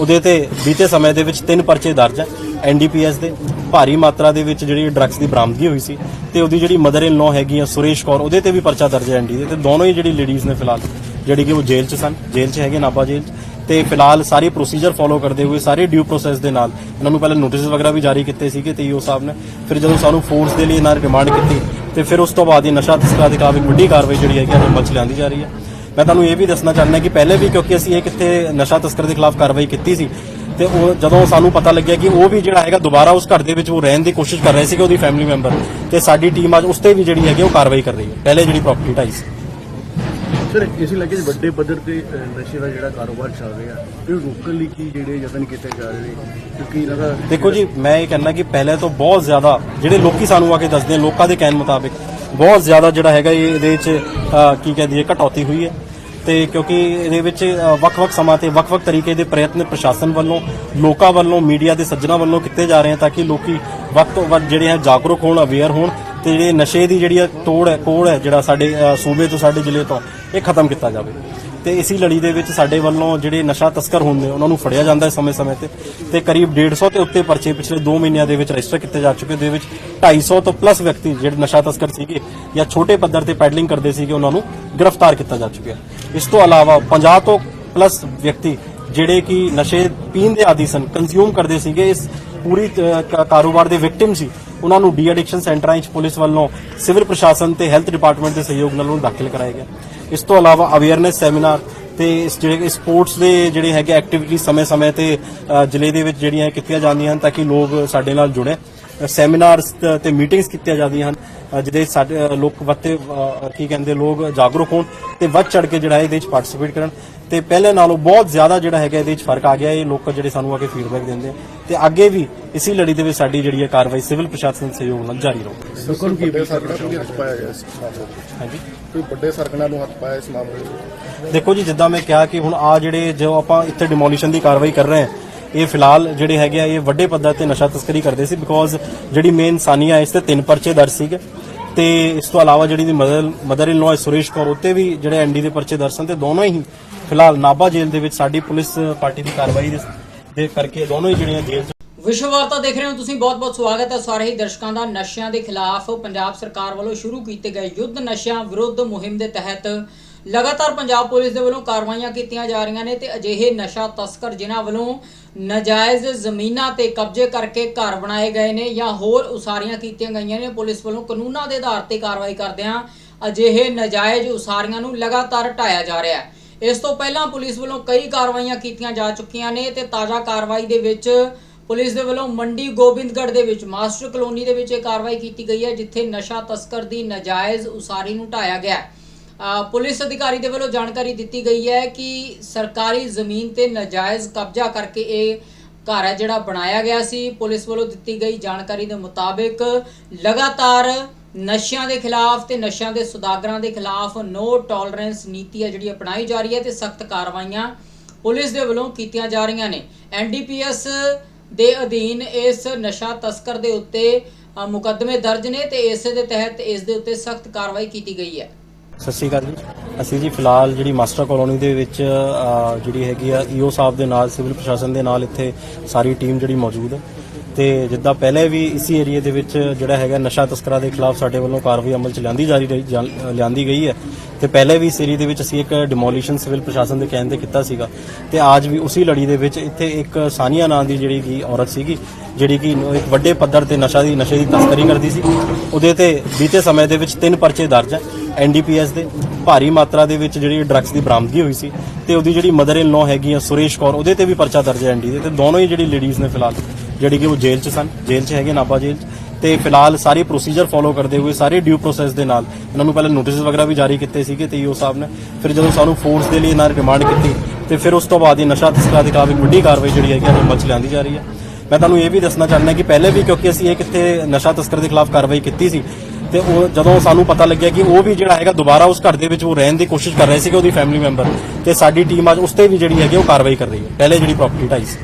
[SPEAKER 2] ਉਹਦੇ ਤੇ ਬੀਤੇ ਸਮੇਂ ਦੇ ਵਿੱਚ ਤਿੰਨ ਪਰਚੇ ਦਰਜ ਹੈ ਐਨਡੀਪੀਐਸ ਦੇ। ਭਾਰੀ ਮਾਤਰਾ ਦੇ ਵਿੱਚ ਜਿਹੜੀ ਡਰੱਗਸ ਦੀ ਬਰਾਮਦਗੀ ਹੋਈ ਸੀ ਤੇ ਉਹਦੀ ਜਿਹੜੀ ਮਦਰ ਇਨ ਲਾਅ ਹੈਗੀ ਆ ਸੁਰੇਸ਼ ਕੌਰ, ਉਹਦੇ ਤੇ ਵੀ ਪਰਚਾ ਦਰਜ ਹੈ ਐਨਡੀ ਦੇ। ਤੇ ਦੋਨੋਂ ਹੀ ਜਿਹੜੀ ਲੇਡੀਜ਼ ਨੇ ਫਿਲਹਾਲ ਜਿਹੜੀ ਕਿ ਉਹ ਜੇਲ੍ਹ 'ਚ ਸਨ, ਜੇਲ੍ਹ 'ਚ ਹੈਗੇ ਨਾਭਾ ਜੇਲ੍ਹ 'ਚ। ਤੇ ਫਿਲਹਾਲ ਸਾਰੀ ਪ੍ਰੋਸੀਜਰ ਫੋਲੋ ਕਰਦੇ ਹੋਏ, ਸਾਰੇ ਡਿਊ ਪ੍ਰੋਸੈਸ ਦੇ ਨਾਲ ਇਹਨਾਂ ਨੂੰ ਪਹਿਲਾਂ ਨੋਟਿਸ ਵਗੈਰਾ ਵੀ ਜਾਰੀ ਕੀਤੇ ਸੀਗੇ ਤੇ ਈਓ ਸਾਹਿਬ ਨੇ। ਫਿਰ ਜਦੋਂ ਸਾਨੂੰ ਫੋਰਸ ਦੇ ਲਈ ਇਹਨਾਂ ਨੇ ਰਿਮਾਂਡ ਕੀਤੀ, ਤੇ ਫਿਰ ਉਸ ਤੋਂ ਬਾਅਦ ਇਹ ਨਸ਼ਾ ਤਸਕਰਾਂ ਦੇ ਖਿਲਾਫ ਇੱਕ ਵੱਡੀ ਕਾਰਵਾਈ ਜਿਹੜੀ ਹੈਗੀ ਉਹ ਅਮਲ 'ਚ ਲਿਆਂਦੀ ਜਾ ਰਹੀ ਹੈ। ਮੈਂ ਤੁਹਾਨੂੰ ਇਹ ਵੀ ਦੱਸਣਾ ਚਾਹੁੰਦਾ ਕਿ ਪਹਿਲੇ ਵੀ ਕਿਉਂਕਿ ਅਸੀਂ ਇਹ ਕਿੱਥੇ ਨਸ਼ਾ ਤਸਕਰ ਦੇ ਖਿਲਾਫ ਕਾਰਵਾਈ ਕੀਤੀ ਸੀ, ਤੇ ਉਹ ਜਦੋਂ ਸਾਨੂੰ ਪਤਾ ਲੱਗਿਆ ਕਿ ਉਹ ਵੀ ਜਿਹੜਾ ਹੈਗਾ ਦੁਬਾਰਾ ਉਸ ਘਰ ਦੇ ਵਿੱਚ ਉਹ ਰਹਿਣ ਦੀ ਕੋਸ਼ਿਸ਼ ਕਰ ਰਹੇ ਸੀਗੇ ਉਹਦੀ ਫੈਮਿਲੀ ਮੈਂਬਰ ਤੇ ਸਾਡੀ ਟੀਮ ਅੱਜ ਉਸ ਤੇ ਵੀ ਜਿਹੜੀ ਹੈਗੀ ਉਹ ਕਾਰਵਾਈ ਕਰ ਰਹੀ ਹੈ, ਪਹਿਲੇ ਜਿਹੜੀ ਪ੍ਰਾਪਰਟੀ ਢਾਈ ਸੀ।
[SPEAKER 3] ਸਰ, ਇਸ ਇਲਾਕੇ ਵੱਡੇ ਪੱਧਰ ਤੇ ਨਸ਼ੇ ਦਾ ਜਿਹੜਾ ਕਾਰੋਬਾਰ ਚੱਲ ਰਿਹਾ, ਇਹ ਰੋਕਣ ਲਈ ਕੀ ਜਿਹੜੇ ਯਤਨ ਕੀਤੇ ਜਾ ਰਹੇ ਨੇ? ਕਿਉਂਕਿ ਇਹਨਾਂ ਦਾ
[SPEAKER 2] ਦੇਖੋ ਜੀ, ਮੈਂ ਇਹ ਕਹਿੰਦਾ ਕਿ ਪਹਿਲੇ ਤੋਂ ਬਹੁਤ ਜ਼ਿਆਦਾ ਜਿਹੜੇ ਲੋਕੀ ਸਾਨੂੰ ਆ ਕੇ ਦੱਸਦੇ ਨੇ, ਲੋਕਾਂ ਦੇ ਕਹਿਣ ਮੁਤਾਬਿਕ, ਬਹੁਤ ਜ਼ਿਆਦਾ ਜਿਹੜਾ ਹੈਗਾ ਇਹ ਇਹਦੇ ਵਿੱਚ ਕੀ ਕਹਿ ਦਈਏ, ਕਟੌਤੀ ਹੋਈ ਹੈ। ਤੇ ਕਿਉਂਕਿ ਇਹਦੇ ਵਿੱਚ ਵੱਖ-ਵੱਖ ਸਮਾਂ ਤੇ ਵੱਖ-ਵੱਖ ਤਰੀਕੇ ਦੇ ਪ੍ਰਯਤਨ ਪ੍ਰਸ਼ਾਸਨ ਵੱਲੋਂ, ਲੋਕਾਂ ਵੱਲੋਂ, ਮੀਡੀਆ ਦੇ ਸੱਜਣਾ ਵੱਲੋਂ ਕੀਤੇ ਜਾ ਰਹੇ ਹਨ ਤਾਂ ਕਿ ਲੋਕੀ ਵੱਧ ਤੋਂ ਵੱਧ ਜਿਹੜੇ ਹੈ ਜਾਗਰੂਕ ਹੋਣ ਅਵੇਅਰ ਹੋਣ। ਤੇ ਜਿਹੜੇ ਨਸ਼ੇ ਦੀ ਜਿਹੜੀ ਹੈ ਤੋੜ ਹੈ, ਕੋੜ ਹੈ, ਜਿਹੜਾ ਸਾਡੇ ਸੂਬੇ ਤੋਂ, ਸਾਡੇ ਜ਼ਿਲ੍ਹੇ ਤੋਂ, ਇਹ ਖਤਮ ਕੀਤਾ ਜਾਵੇ। ਤੇ ਇਸੀ ਲੜੀ ਦੇ ਵਿੱਚ ਸਾਡੇ ਵੱਲੋਂ ਜਿਹੜੇ ਨਸ਼ਾ ਤਸਕਰ ਹੁੰਦੇ ਉਹਨਾਂ ਨੂੰ ਫੜਿਆ ਜਾਂਦਾ ਹੈ ਸਮੇਂ-ਸਮੇਂ ਤੇ। ਤੇ ਕਰੀਬ 150 ਤੇ ਉੱਤੇ ਪਰਚੇ ਪਿਛਲੇ 2 ਮਹੀਨਿਆਂ ਦੇ ਵਿੱਚ ਰਜਿਸਟਰ ਕੀਤੇ ਜਾ ਚੁੱਕੇ, ਦੇ ਵਿੱਚ 250 ਤੋਂ ਪਲੱਸ ਵਿਅਕਤੀ ਜਿਹੜੇ ਨਸ਼ਾ ਤਸਕਰ ਸੀਗੇ ਜਾਂ ਛੋਟੇ ਪੱਧਰ ਤੇ ਪੈਡਲਿੰਗ ਕਰਦੇ ਸੀਗੇ, ਉਹਨਾਂ ਨੂੰ ਗ੍ਰਿਫਤਾਰ ਕੀਤਾ ਜਾ ਚੁੱਕਿਆ ਇਸ ਤੋਂ ਇਲਾਵਾ 50 ਤੋਂ ਪਲੱਸ ਵਿਅਕਤੀ ਜਿਹੜੇ ਕਿ ਨਸ਼ੇ ਪੀਣ ਦੇ ਆਦੀ ਸਨ ਕੰਜ਼ਿਊਮ ਕਰਦੇ ਸੀਗੇ, ਇਸ ਪੂਰੀ ਕਾਰੋਬਾਰ ਦੇ ਵਿਕਟਿਮ ਸੀ ਉਹਨਾਂ ਨੂੰ ਡੀ ਐਡਿਕਸ਼ਨ ਸੈਂਟਰਾਂ ਵਿੱਚ ਪੁਲਿਸ ਵੱਲੋਂ ਸਿਵਲ ਪ੍ਰਸ਼ਾਸਨ ਤੇ ਹੈਲਥ ਡਿਪਾਰਟਮੈਂਟ ਦੇ ਸਹਿਯੋਗ ਨਾਲ ਉਹਨੂੰ ਦਾਖਲ ਕਰਾਇਆ ਗਿਆ। ਇਸ ਤੋਂ ਇਲਾਵਾ ਅਵੇਅਰਨੈਸ ਸੈਮੀਨਾਰ ਤੇ ਜਿਹੜੇ ਸਪੋਰਟਸ ਦੇ ਜਿਹੜੇ ਹੈਗੇ ਐਕਟੀਵਿਟੀ ਸਮੇਂ-ਸਮੇਂ ਤੇ ਜ਼ਿਲ੍ਹੇ ਦੇ ਵਿੱਚ ਜਿਹੜੀਆਂ ਕੀਤੀਆਂ ਜਾਂਦੀਆਂ ਹਨ ਤਾਂ ਕਿ ਲੋਕ ਸਾਡੇ ਨਾਲ ਜੁੜੇ। ਸੈਮੀਨਾਰਸ ਤੇ ਮੀਟਿੰਗਸ ਕੀਤੀਆਂ ਜਾਂਦੀਆਂ ਹਨ। ਜਿਹਦੇ ਸਾਡੇ ਲੋਕ ਵੱਤੇ ਕੀ ਕਹਿੰਦੇ ਲੋਕ ਜਾਗਰੂਕ ਹੋਣ ਤੇ ਵੱਧ ਚੜ ਕੇ ਜਿਹੜਾ ਇਹਦੇ ਵਿੱਚ ਪਾਰਟਿਸਿਪੇਟ ਕਰਨ। ਤੇ ਪਹਿਲੇ ਨਾਲੋਂ ਬਹੁਤ ਜ਼ਿਆਦਾ ਜਿਹੜਾ ਹੈਗਾ ਇਹਦੇ ਵਿੱਚ ਫ਼ਰਕ ਆ ਗਿਆ। ਇਹ ਲੋਕ ਜਿਹੜੇ ਸਾਨੂੰ ਆ ਕੇ ਫੀਡਬੈਕ ਦਿੰਦੇ ਤੇ ਅੱਗੇ ਵੀ ਇਸੀ ਲੜੀ ਦੇ ਵਿੱਚ ਸਾਡੀ ਜਿਹੜੀ ਹੈ ਕਾਰਵਾਈ ਸਿਵਲ ਪ੍ਰਸ਼ਾਸਨ ਸਹਿਯੋਗ ਨਾਲ ਜਾਰੀ ਰਹੂਗੀ
[SPEAKER 3] ਲੋਕਾਂ ਨੂੰ ਕੀ
[SPEAKER 4] ਵੱਡੇ ਸਰਕਲਾਂ ਨੂੰ ਹੱਥ ਪਾਇਆ ਗਿਆ ਇਸ ਮਾਮਲੇ
[SPEAKER 2] ਹਾਂਜੀ।
[SPEAKER 4] ਕੋਈ ਵੱਡੇ ਸਰਕਲਾਂ ਨੂੰ ਹੱਥ ਪਾਇਆ ਇਸ ਮਾਮਲੇ
[SPEAKER 2] ਦੇਖੋ ਜੀ ਜਿੱਦਾਂ ਮੈਂ ਕਿਹਾ ਕਿ ਹੁਣ ਆ ਜਿਹੜੇ ਜੋ ਆਪਾਂ ਇੱਥੇ ਡਿਮੋਲੀਸ਼ਨ ਦੀ ਕਾਰਵਾਈ ਕਰ ਰਹੇ ਹਾਂ ਇਹ ਫਿਲਹਾਲ ਜਿਹੜੇ ਹੈਗੇ ਆ, ਇਹ ਵੱਡੇ ਪੱਧਰ ਤੇ ਨਸ਼ਾ ਤਸਕਰੀ ਕਰਦੇ ਸੀ ਬਿਕੋਜ਼ ਜਿਹੜੀ ਮੇਨ ਸਾਨੀਆ ਇਸ ਤੇ ਤਿੰਨ ਪਰਚੇ ਦਰਜ ਸੀਗੇ। ਤੇ ਇਸ ਤੋਂ ਇਲਾਵਾ ਜਿਹੜੀ ਦੀ mother mother in law Suresh Kaur, ਉੱਤੇ ਵੀ ਜਿਹੜੇ ਐਨਡੀ ਦੇ ਪਰਚੇ ਦਰਜ ਸਨ ਤੇ ਦੋਨੋਂ ਹੀ ਫਿਲਹਾਲ ਨਾਭਾ ਜੇਲ੍ਹ ਦੇ ਵਿੱਚ ਸਾਡੀ ਪੁਲਿਸ ਪਾਰਟੀ ਦੀ ਕਾਰਵਾਈ ਦੇ- ਕਰਕੇ ਦੋਨੋਂ ਹੀ ਜਿਹੜੀਆਂ ਜੇਲ੍ਹ
[SPEAKER 1] ਵਿਸ਼ਵ ਵਾਰਤਾ ਦੇਖ ਰਹੇ ਹੋ ਤੁਸੀਂ, ਬਹੁਤ-ਬਹੁਤ ਸਵਾਗਤ ਹੈ ਸਾਰੇ ਹੀ ਦਰਸ਼ਕਾਂ ਦਾ। ਨਸ਼ਿਆਂ ਦੇ ਖਿਲਾਫ ਪੰਜਾਬ ਸਰਕਾਰ ਵੱਲੋਂ ਸ਼ੁਰੂ ਕੀਤੇ ਗਏ ਯੁੱਧ ਨਸ਼ਿਆਂ ਵਿਰੁੱਧ ਮੁਹਿੰਮ ਦੇ ਤਹਿਤ ਲਗਾਤਾਰ ਪੰਜਾਬ ਪੁਲਿਸ ਦੇ ਵੱਲੋਂ ਕਾਰਵਾਈਆਂ ਕੀਤੀਆਂ ਜਾ ਰਹੀਆਂ ਨੇ ਤੇ ਅਜਿਹੇ ਨਸ਼ਾ ਤਸਕਰ ਜਿਨ੍ਹਾਂ ਵੱਲੋਂ ਨਜਾਇਜ਼ ਜ਼ਮੀਨਾਂ ਤੇ ਕਬਜ਼ੇ ਕਰਕੇ ਘਰ ਬਣਾਏ ਗਏ ਨੇ ਜਾਂ ਹੋਰ ਉਸਾਰੀਆਂ ਕੀਤੀਆਂ ਗਈਆਂ ਨੇ, ਪੁਲਿਸ ਵੱਲੋਂ ਕਾਨੂੰਨਾਂ ਦੇ ਆਧਾਰ ਤੇ ਕਾਰਵਾਈ ਕਰਦਿਆਂ ਅਜਿਹੇ ਨਜਾਇਜ਼ ਉਸਾਰੀਆਂ ਨੂੰ ਲਗਾਤਾਰ ਢਾਇਆ ਜਾ ਰਿਹਾ ਹੈ ਇਸ ਤੋਂ ਪਹਿਲਾਂ ਪੁਲਿਸ ਵੱਲੋਂ ਕਈ ਕਾਰਵਾਈਆਂ ਕੀਤੀਆਂ ਜਾ ਚੁੱਕੀਆਂ ਨੇ ਤੇ ਤਾਜ਼ਾ ਕਾਰਵਾਈ ਦੇ ਵਿੱਚ ਪੁਲਿਸ ਦੇ ਵੱਲੋਂ ਮੰਡੀ ਗੋਬਿੰਦਗੜ੍ਹ ਦੇ ਵਿੱਚ, ਮਾਸਟਰ ਕਲੋਨੀ ਦੇ ਵਿੱਚ ਇਹ ਕਾਰਵਾਈ ਕੀਤੀ ਗਈ ਹੈ, ਜਿੱਥੇ ਨਸ਼ਾ ਤਸਕਰ ਦੀ ਨਜਾਇਜ਼ ਉਸਾਰੀ ਨੂੰ ਢਾਇਆ ਗਿਆ ਹੈ। ਪੁਲਿਸ ਅਧਿਕਾਰੀ ਦੇ ਵੱਲੋਂ ਜਾਣਕਾਰੀ ਦਿੱਤੀ ਗਈ ਹੈ ਕਿ ਸਰਕਾਰੀ ਜ਼ਮੀਨ ਤੇ ਨਾਜਾਇਜ਼ ਕਬਜ਼ਾ ਕਰਕੇ ਇਹ ਘਰ ਹੈ ਜਿਹੜਾ ਬਣਾਇਆ ਗਿਆ ਸੀ। ਪੁਲਿਸ ਵੱਲੋਂ ਦਿੱਤੀ ਗਈ ਜਾਣਕਾਰੀ ਦੇ ਮੁਤਾਬਿਕ ਲਗਾਤਾਰ ਨਸ਼ਿਆਂ ਦੇ ਖਿਲਾਫ ਤੇ ਨਸ਼ਿਆਂ ਦੇ ਸੁਦਾਗਰਾਂ ਦੇ ਖਿਲਾਫ ਨੋ ਟੋਲਰੈਂਸ ਨੀਤੀ ਹੈ ਜਿਹੜੀ ਅਪਣਾਈ ਜਾ ਰਹੀ ਹੈ ਤੇ ਸਖਤ ਕਾਰਵਾਈਆਂ ਪੁਲਿਸ ਦੇ ਵੱਲੋਂ ਕੀਤੀਆਂ ਜਾ ਰਹੀਆਂ ਨੇ। ਐਨਡੀਪੀਐਸ ਦੇ ਅਧੀਨ ਇਸ ਨਸ਼ਾ ਤਸਕਰ ਦੇ ਉੱਤੇ ਮੁਕੱਦਮੇ ਦਰਜ ਨੇ ਤੇ ਇਸ ਦੇ ਤਹਿਤ ਇਸ ਦੇ ਉੱਤੇ ਸਖਤ ਕਾਰਵਾਈ ਕੀਤੀ ਗਈ ਹੈ।
[SPEAKER 2] ਸਤਿ ਸ਼੍ਰੀ ਅਕਾਲ ਜੀ। ਅਸੀਂ ਜੀ ਫਿਲਹਾਲ ਜਿਹੜੀ ਮਾਸਟਰ ਕਲੋਨੀ ਦੇ ਵਿੱਚ ਜਿਹੜੀ ਹੈਗੀ ਆ ਈਓ ਸਾਹਿਬ ਦੇ ਨਾਲ, ਸਿਵਲ ਪ੍ਰਸ਼ਾਸਨ ਦੇ ਨਾਲ ਇੱਥੇ ਸਾਰੀ ਟੀਮ ਜਿਹੜੀ ਮੌਜੂਦ ਹੈ। ਤੇ ਜਿੱਦਾਂ ਪਹਿਲੇ ਵੀ ਇਸੀ ਏਰੀਆ ਦੇ ਵਿੱਚ ਜਿਹੜਾ ਹੈਗਾ ਨਸ਼ਾ ਤਸਕਰਾਂ ਦੇ ਖਿਲਾਫ ਸਾਡੇ ਵੱਲੋਂ ਕਾਰਵਾਈ ਅਮਲ ਚ ਲਿਆਂਦੀ ਜਾਰੀ ਰਹੀ ਜਾਂ- ਲਿਆਂਦੀ ਗਈ ਹੈ। ਤੇ ਪਹਿਲੇ ਵੀ ਇਸ ਏਰੀਆ ਦੇ ਵਿੱਚ ਅਸੀਂ ਇੱਕ ਡਿਮੋਲੀਸ਼ਨ ਸਿਵਲ ਪ੍ਰਸ਼ਾਸਨ ਦੇ ਕਹਿਣ ਤੇ ਕੀਤਾ ਸੀਗਾ। ਤੇ ਅੱਜ ਵੀ ਉਸੇ ਲੜੀ ਦੇ ਵਿੱਚ ਇੱਥੇ ਇੱਕ ਸਾਨੀਆ ਨਾਂ ਦੀ ਜਿਹੜੀ ਕਿ ਔਰਤ ਸੀਗੀ, ਜਿਹੜੀ ਕਿ ਇੱਕ ਵੱਡੇ ਪੱਧਰ ਤੇ ਨਸ਼ਾ ਦੀ, ਨਸ਼ੇ ਦੀ ਤਸਕਰੀ ਕਰਦੀ ਸੀ। ਉਹਦੇ ਤੇ ਬੀਤੇ ਸਮੇਂ ਦੇ ਵਿੱਚ ਤਿੰਨ ਪਰਚੇ ਦਰਜ ਹੈ। ਐਨਡੀਪੀਐਸ ਦੇ ਭਾਰੀ ਮਾਤਰਾ ਦੇ ਵਿੱਚ ਜਿਹੜੀ ਡਰੱਗਸ ਦੀ ਬਰਾਮਦਗੀ ਹੋਈ ਸੀ ਤੇ ਉਹਦੀ ਜਿਹੜੀ ਮਦਰ ਇਨ ਲਾਅ ਹੈਗੀ ਆ ਸੁਰੇਸ਼ ਕੌਰ, ਉਹਦੇ ਤੇ ਵੀ ਪਰਚਾ ਦਰਜ ਹੈ ਐਨਡੀ ਦੇ ਤੇ ਦੋਨੋਂ ਹੀ ਜਿਹੜੀ ਲੇਡੀਜ਼ ਨੇ ਫਿਲਹਾਲ, ਜਿਹੜੀ ਕਿ ਉਹ ਜੇਲ੍ਹ 'ਚ ਸਨ, ਜੇਲ੍ਹ 'ਚ ਹੈਗੇ ਨਾਭਾ ਜੇਲ੍ਹ 'ਚ ਤੇ ਫਿਲਹਾਲ ਸਾਰੀ ਪ੍ਰੋਸੀਜਰ ਫੋਲੋ ਕਰਦੇ ਹੋਏ, ਸਾਰੇ ਡਿਊ ਪ੍ਰੋਸੈਸ ਦੇ ਨਾਲ ਇਹਨਾਂ ਨੂੰ ਪਹਿਲਾਂ ਨੋਟਿਸ ਵਗੈਰਾ ਵੀ ਜਾਰੀ ਕੀਤੇ ਸੀਗੇ ਤੇ ਈਓ ਸਾਹਿਬ ਨੇ, ਫਿਰ ਜਦੋਂ ਸਾਨੂੰ ਫੋਰਸ ਦੇ ਲਈ ਇਹਨਾਂ ਨੇ ਡਿਮਾਂਡ ਕੀਤੀ ਤੇ ਫਿਰ ਉਸ ਤੋਂ ਬਾਅਦ ਇਹ ਨਸ਼ਾ ਤਸਕਰਾਂ ਦੇ ਖਿਲਾਫ ਇੱਕ ਵੱਡੀ ਕਾਰਵਾਈ ਜਿਹੜੀ ਹੈਗੀ ਉਹ ਅਮਲ 'ਚ ਲਿਆਂਦੀ ਜਾ ਰਹੀ ਹੈ। ਮੈਂ ਤੁਹਾਨੂੰ ਇਹ ਵੀ ਦੱਸਣਾ ਚਾਹੁੰਦਾ ਕਿ ਪਹਿਲੇ ਵੀ ਕਿਉਂਕਿ ਅਸੀਂ ਇਹ ਕਿੱਥੇ ਨਸ਼ਾ ਤਸਕਰ ਦੇ ਖਿਲਾਫ ਕਾਰਵਾਈ ਕੀਤੀ ਸੀ ਤੇ ਉਹ ਜਦੋਂ ਸਾਨੂੰ ਪਤਾ ਲੱਗਿਆ ਕਿ ਉਹ ਵੀ ਜਿਹੜਾ ਹੈਗਾ ਦੁਬਾਰਾ ਉਸ ਘਰ ਦੇ ਵਿੱਚ ਉਹ ਰਹਿਣ ਦੀ ਕੋਸ਼ਿਸ਼ ਕਰ ਰਹੇ ਸੀਗੇ ਉਹਦੀ ਫੈਮਿਲੀ ਮੈਂਬਰ ਤੇ ਸਾਡੀ ਟੀਮ ਅੱਜ ਉਸ ਤੇ ਵੀ ਜਿਹੜੀ ਹੈਗੀ ਉਹ ਕਾਰਵਾਈ ਕਰ ਰਹੀ ਹੈ। ਪਹਿਲੇ ਜਿਹੜੀ ਪ੍ਰਾਪਰਟੀ ਢਾਈ ਸੀ।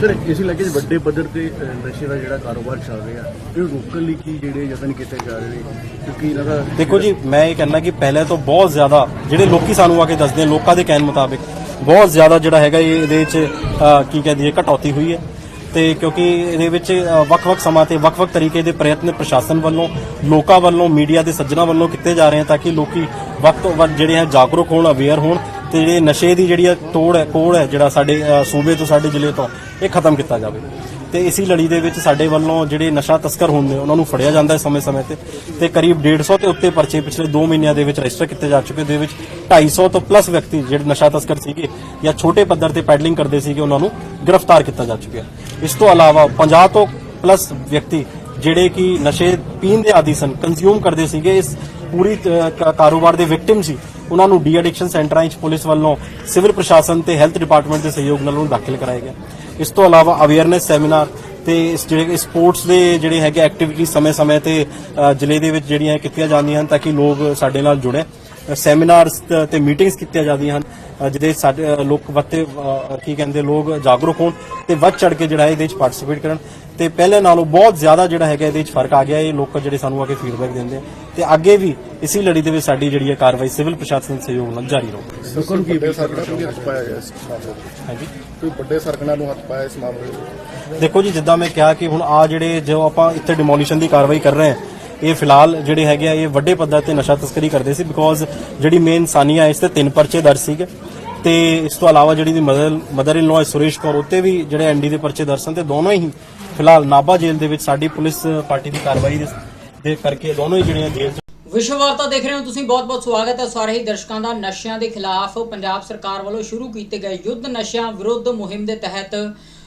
[SPEAKER 3] ਸਰ ਇਸ ਇਲਾਕੇ 'ਚ ਵੱਡੇ ਪੱਧਰ ਤੇ ਨਸ਼ੇ ਦਾ ਜਿਹੜਾ ਕਾਰੋਬਾਰ ਚੱਲ ਰਿਹਾ ਇਹ ਰੋਕਣ ਲਈ ਕੀ ਜਿਹੜੇ ਯਤਨ ਕੀਤੇ ਜਾ ਰਹੇ ਨੇ? ਕਿਉਂਕਿ ਇਹਨਾਂ ਦਾ
[SPEAKER 2] ਦੇਖੋ ਜੀ ਮੈਂ ਇਹ ਕਹਿੰਦਾ ਕਿ ਪਹਿਲੇ ਤੋਂ ਬਹੁਤ ਜ਼ਿਆਦਾ ਜਿਹੜੇ ਲੋਕੀ ਸਾਨੂੰ ਆ ਕੇ ਦੱਸਦੇ ਲੋਕਾਂ ਦੇ ਕਹਿਣ ਮੁਤਾਬਿਕ ਬਹੁਤ ਜ਼ਿਆਦਾ ਜਿਹੜਾ ਹੈਗਾ ਇਹ ਇਹਦੇ ਵਿੱਚ ਅ, ਕੀ ਕਹਿ ਦਈਏ ਕਟੌਤੀ ਹੋਈ ਹੈ। ਤੇ ਕਿਉਂਕਿ ਇਹਦੇ ਵਿੱਚ ਵੱਖ-ਵੱਖ ਸਮਾਂ ਤੇ ਵੱਖ-ਵੱਖ ਤਰੀਕੇ ਦੇ ਪ੍ਰਯਤਨ ਪ੍ਰਸ਼ਾਸਨ ਵੱਲੋਂ, ਲੋਕਾਂ ਵੱਲੋਂ, ਮੀਡੀਆ ਦੇ ਸੱਜਣਾ ਵੱਲੋਂ ਕੀਤੇ ਜਾ ਰਹੇ ਹਨ ਤਾਂ ਕਿ ਲੋਕੀ ਵੱਧ ਤੋਂ ਵੱਧ ਜਿਹੜੇ ਹੈ ਜਾਗਰੂਕ ਹੋਣ ਅਵੇਅਰ ਹੋਣ ਤੇ ਜਿਹੜੇ ਨਸ਼ੇ ਦੀ ਜਿਹੜੀ ਹੈ ਤੋੜ ਹੈ, ਕੋੜ ਹੈ ਜਿਹੜਾ ਸਾਡੇ ਸੂਬੇ ਤੋਂ, ਸਾਡੇ ਜ਼ਿਲ੍ਹੇ ਤੋਂ, ਇਹ ਖਤਮ ਕੀਤਾ ਜਾਵੇ। ਤੇ ਇਸੀ ਲੜੀ ਦੇ ਵਿੱਚ ਸਾਡੇ ਵੱਲੋਂ ਜਿਹੜੇ ਨਸ਼ਾ ਤਸਕਰ ਹੁੰਦੇ ਉਹਨਾਂ ਨੂੰ ਫੜਿਆ ਜਾਂਦਾ ਹੈ ਸਮੇਂ-ਸਮੇਂ ਤੇ। ਤੇ ਕਰੀਬ 150 ਤੇ ਉੱਤੇ ਪਰਚੇ ਪਿਛਲੇ 2 ਮਹੀਨਿਆਂ ਦੇ ਵਿੱਚ ਰਜਿਸਟਰ ਕੀਤੇ ਜਾ ਚੁੱਕੇ, ਦੇ ਵਿੱਚ 250 ਤੋਂ ਪਲੱਸ ਵਿਅਕਤੀ ਜਿਹੜੇ ਨਸ਼ਾ ਤਸਕਰ ਸੀਗੇ ਜਾਂ ਛੋਟੇ ਪੱਧਰ ਤੇ ਪੈਡਲਿੰਗ ਕਰਦੇ ਸੀਗੇ, ਉਹਨਾਂ ਨੂੰ ਗ੍ਰਿਫਤਾਰ ਕੀਤਾ ਜਾ ਚੁੱਕਿਆ ਇਸ ਤੋਂ ਇਲਾਵਾ 50 ਤੋਂ ਪਲੱਸ ਵਿਅਕਤੀ ਜਿਹੜੇ ਕਿ ਨਸ਼ੇ ਪੀਣ ਦੇ ਆਦੀ ਸਨ ਕੰਜ਼ਿਊਮ ਕਰਦੇ ਸੀਗੇ, ਇਸ ਪੂਰੀ ਕਾਰੋਬਾਰ ਦੇ ਵਿਕਟਿਮ ਸੀ ਉਹਨਾਂ ਨੂੰ ਡੀ ਐਡਿਕਸ਼ਨ ਸੈਂਟਰਾਂ ਚ ਪੁਲਿਸ ਵੱਲੋਂ ਸਿਵਲ ਪ੍ਰਸ਼ਾਸਨ ਤੇ ਹੈਲਥ ਡਿਪਾਰਟਮੈਂਟ ਦੇ ਸਹਿਯੋਗ ਨਾਲ ਉਹਨੂੰ ਦਾਖਲ ਕਰਾਇਆ ਗਿਆ। ਇਸ ਤੋਂ ਇਲਾਵਾ ਅਵੇਅਰਨੈਸ ਸੈਮੀਨਾਰ ਤੇ ਇਸ ਜਿਹੜੇ ਸਪੋਰਟਸ ਦੇ ਜਿਹੜੇ ਹੈਗੇ ਐਕਟੀਵਿਟੀ ਸਮੇਂ-ਸਮੇਂ ਤੇ ਜ਼ਿਲ੍ਹੇ ਦੇ ਵਿੱਚ ਜਿਹੜੀਆਂ ਕੀਤੀਆਂ ਜਾਂਦੀਆਂ ਹਨ ਤਾਂ ਕਿ ਲੋਕ ਸਾਡੇ ਨਾਲ ਜੁੜੇ। ਸੈਮੀਨਾਰਸ ਤੇ ਮੀਟਿੰਗਸ ਕੀਤੀਆਂ ਜਾਂਦੀਆਂ ਹਨ ਜਿਹਦੇ ਸਾਡੇ ਲੋਕ ਵੱਤੇ ਕੀ ਕਹਿੰਦੇ ਲੋਕ ਜਾਗਰੂਕ ਹੋਣ ਤੇ ਵੱਧ ਚੜ ਕੇ ਜਿਹੜਾ ਇਹਦੇ ਵਿੱਚ ਪਾਰਟਿਸਿਪੇਟ ਕਰਨ। ਤੇ ਪਹਿਲੇ ਨਾਲੋਂ ਬਹੁਤ ਜ਼ਿਆਦਾ ਜਿਹੜਾ ਹੈਗਾ ਇਹਦੇ ਵਿੱਚ ਫ਼ਰਕ ਆ ਗਿਆ ਇਹ ਲੋਕ ਜਿਹੜੇ ਸਾਨੂੰ ਆ ਕੇ ਫੀਡਬੈਕ ਦਿੰਦੇ ਤੇ ਅੱਗੇ ਵੀ ਇਸੀ ਲੜੀ ਦੇ ਵਿੱਚ ਸਾਡੀ ਜਿਹੜੀ ਹੈ ਕਾਰਵਾਈ ਸਿਵਲ ਪ੍ਰਸ਼ਾਸਨ ਦੇ ਸਹਿਯੋਗ ਨਾਲ ਜਾਰੀ ਰਹੂਗੀ।
[SPEAKER 4] ਲੋਕਾਂ ਨੂੰ ਵੱਡੇ ਸਰਕਣਾ ਨੂੰ ਹੱਥ ਪਾਇਆ ਗਿਆ ਇਸ ਮਾਮਲੇ ਵਿੱਚ?
[SPEAKER 2] ਹਾਂਜੀ।
[SPEAKER 4] ਕੋਈ ਵੱਡੇ ਸਰਕਣਾ ਨੂੰ ਹੱਥ ਪਾਇਆ ਇਸ ਮਾਮਲੇ ਵਿੱਚ?
[SPEAKER 2] ਦੇਖੋ ਜੀ ਜਿੱਦਾਂ ਮੈਂ ਕਿਹਾ ਕਿ ਹੁਣ ਆ ਜਿਹੜੇ ਜੋ ਆਪਾਂ ਇੱਥੇ ਡਿਮੋਲੀਸ਼ਨ ਦੀ ਕਾਰਵਾਈ ਕਰ ਰਹੇ ਹਾਂ ਇਹ ਫਿਲਹਾਲ ਜਿਹੜੇ ਹੈਗੇ ਆ, ਇਹ ਵੱਡੇ ਪੱਧਰ ਤੇ ਨਸ਼ਾ ਤਸਕਰੀ ਕਰਦੇ ਸੀ ਬਿਕੋਜ਼ ਜਿਹੜੀ ਮੇਨ ਸਾਨੀਆ ਇਸ ਤੇ ਤਿੰਨ ਪਰਚੇ ਦਰਜ ਸੀਗੇ। ਤੇ ਇਸ ਤੋਂ ਇਲਾਵਾ ਜਿਹੜੀ ਦੀ mother mother in law Suresh Kaur, ਉੱਤੇ ਵੀ ਜਿਹੜੇ ਐਨਡੀ ਦੇ ਪਰਚੇ ਦਰਜ ਸਨ ਤੇ ਦੋਨੋਂ ਹੀ ਫਿਲਹਾਲ ਨਾਭਾ ਜੇਲ੍ਹ ਦੇ ਵਿੱਚ ਸਾਡੀ ਪੁਲਿਸ ਪਾਰਟੀ ਦੀ ਕਾਰਵਾਈ ਦੇ- ਕਰਕੇ ਦੋਨੋਂ ਹੀ ਜਿਹੜੀਆਂ ਜੇਲ੍ਹ
[SPEAKER 1] ਵਿਸ਼ਵ ਵਾਰਤਾ ਦੇਖ ਰਹੇ ਹੋ ਤੁਸੀਂ, ਬਹੁਤ-ਬਹੁਤ ਸਵਾਗਤ ਹੈ। ਸਾਰੇ ਹੀ ਦਰਸ਼ਕਾਂ ਦਾ ਨਸ਼ਿਆਂ ਦੇ ਖਿਲਾਫ ਪੰਜਾਬ ਸਰਕਾਰ ਵੱਲੋਂ ਸ਼ੁਰੂ ਕੀਤੇ ਗਏ ਯੁੱਧ ਨਸ਼ਿਆਂ ਵਿਰੁੱਧ ਮੁਹਿੰਮ ਦੇ ਤਹਿਤ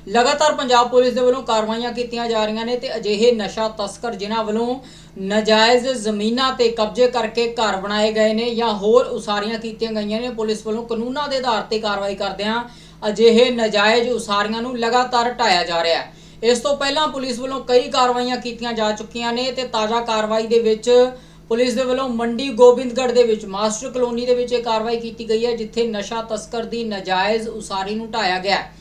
[SPEAKER 1] ਲਗਾਤਾਰ ਪੰਜਾਬ ਪੁਲਿਸ ਦੇ ਵੱਲੋਂ ਕਾਰਵਾਈਆਂ ਕੀਤੀਆਂ ਜਾ ਰਹੀਆਂ ਨੇ ਤੇ ਅਜਿਹੇ ਨਸ਼ਾ ਤਸਕਰ ਜਿਨ੍ਹਾਂ ਵੱਲੋਂ ਨਜਾਇਜ਼ ਜ਼ਮੀਨਾਂ ਤੇ ਕਬਜ਼ੇ ਕਰਕੇ ਘਰ ਬਣਾਏ ਗਏ ਨੇ ਜਾਂ ਹੋਰ ਉਸਾਰੀਆਂ ਕੀਤੀਆਂ ਗਈਆਂ ਨੇ, ਪੁਲਿਸ ਵੱਲੋਂ ਕਾਨੂੰਨਾਂ ਦੇ ਆਧਾਰ ਤੇ ਕਾਰਵਾਈ ਕਰਦਿਆਂ ਅਜਿਹੇ ਨਜਾਇਜ਼ ਉਸਾਰੀਆਂ ਨੂੰ ਲਗਾਤਾਰ ਢਾਇਆ ਜਾ ਰਿਹਾ ਹੈ ਇਸ ਤੋਂ ਪਹਿਲਾਂ ਪੁਲਿਸ ਵੱਲੋਂ ਕਈ ਕਾਰਵਾਈਆਂ ਕੀਤੀਆਂ ਜਾ ਚੁੱਕੀਆਂ ਨੇ ਤੇ ਤਾਜ਼ਾ ਕਾਰਵਾਈ ਦੇ ਵਿੱਚ ਪੁਲਿਸ ਦੇ ਵੱਲੋਂ ਮੰਡੀ ਗੋਬਿੰਦਗੜ੍ਹ ਦੇ ਵਿੱਚ ਮਾਸਟਰ ਕਲੋਨੀ ਦੇ ਵਿੱਚ ਇਹ ਕਾਰਵਾਈ ਕੀਤੀ ਗਈ ਹੈ, ਜਿੱਥੇ ਨਸ਼ਾ ਤਸਕਰ ਦੀ ਨਜਾਇਜ਼ ਉਸਾਰੀ ਨੂੰ ਢਾਇਆ ਗਿਆ ਹੈ।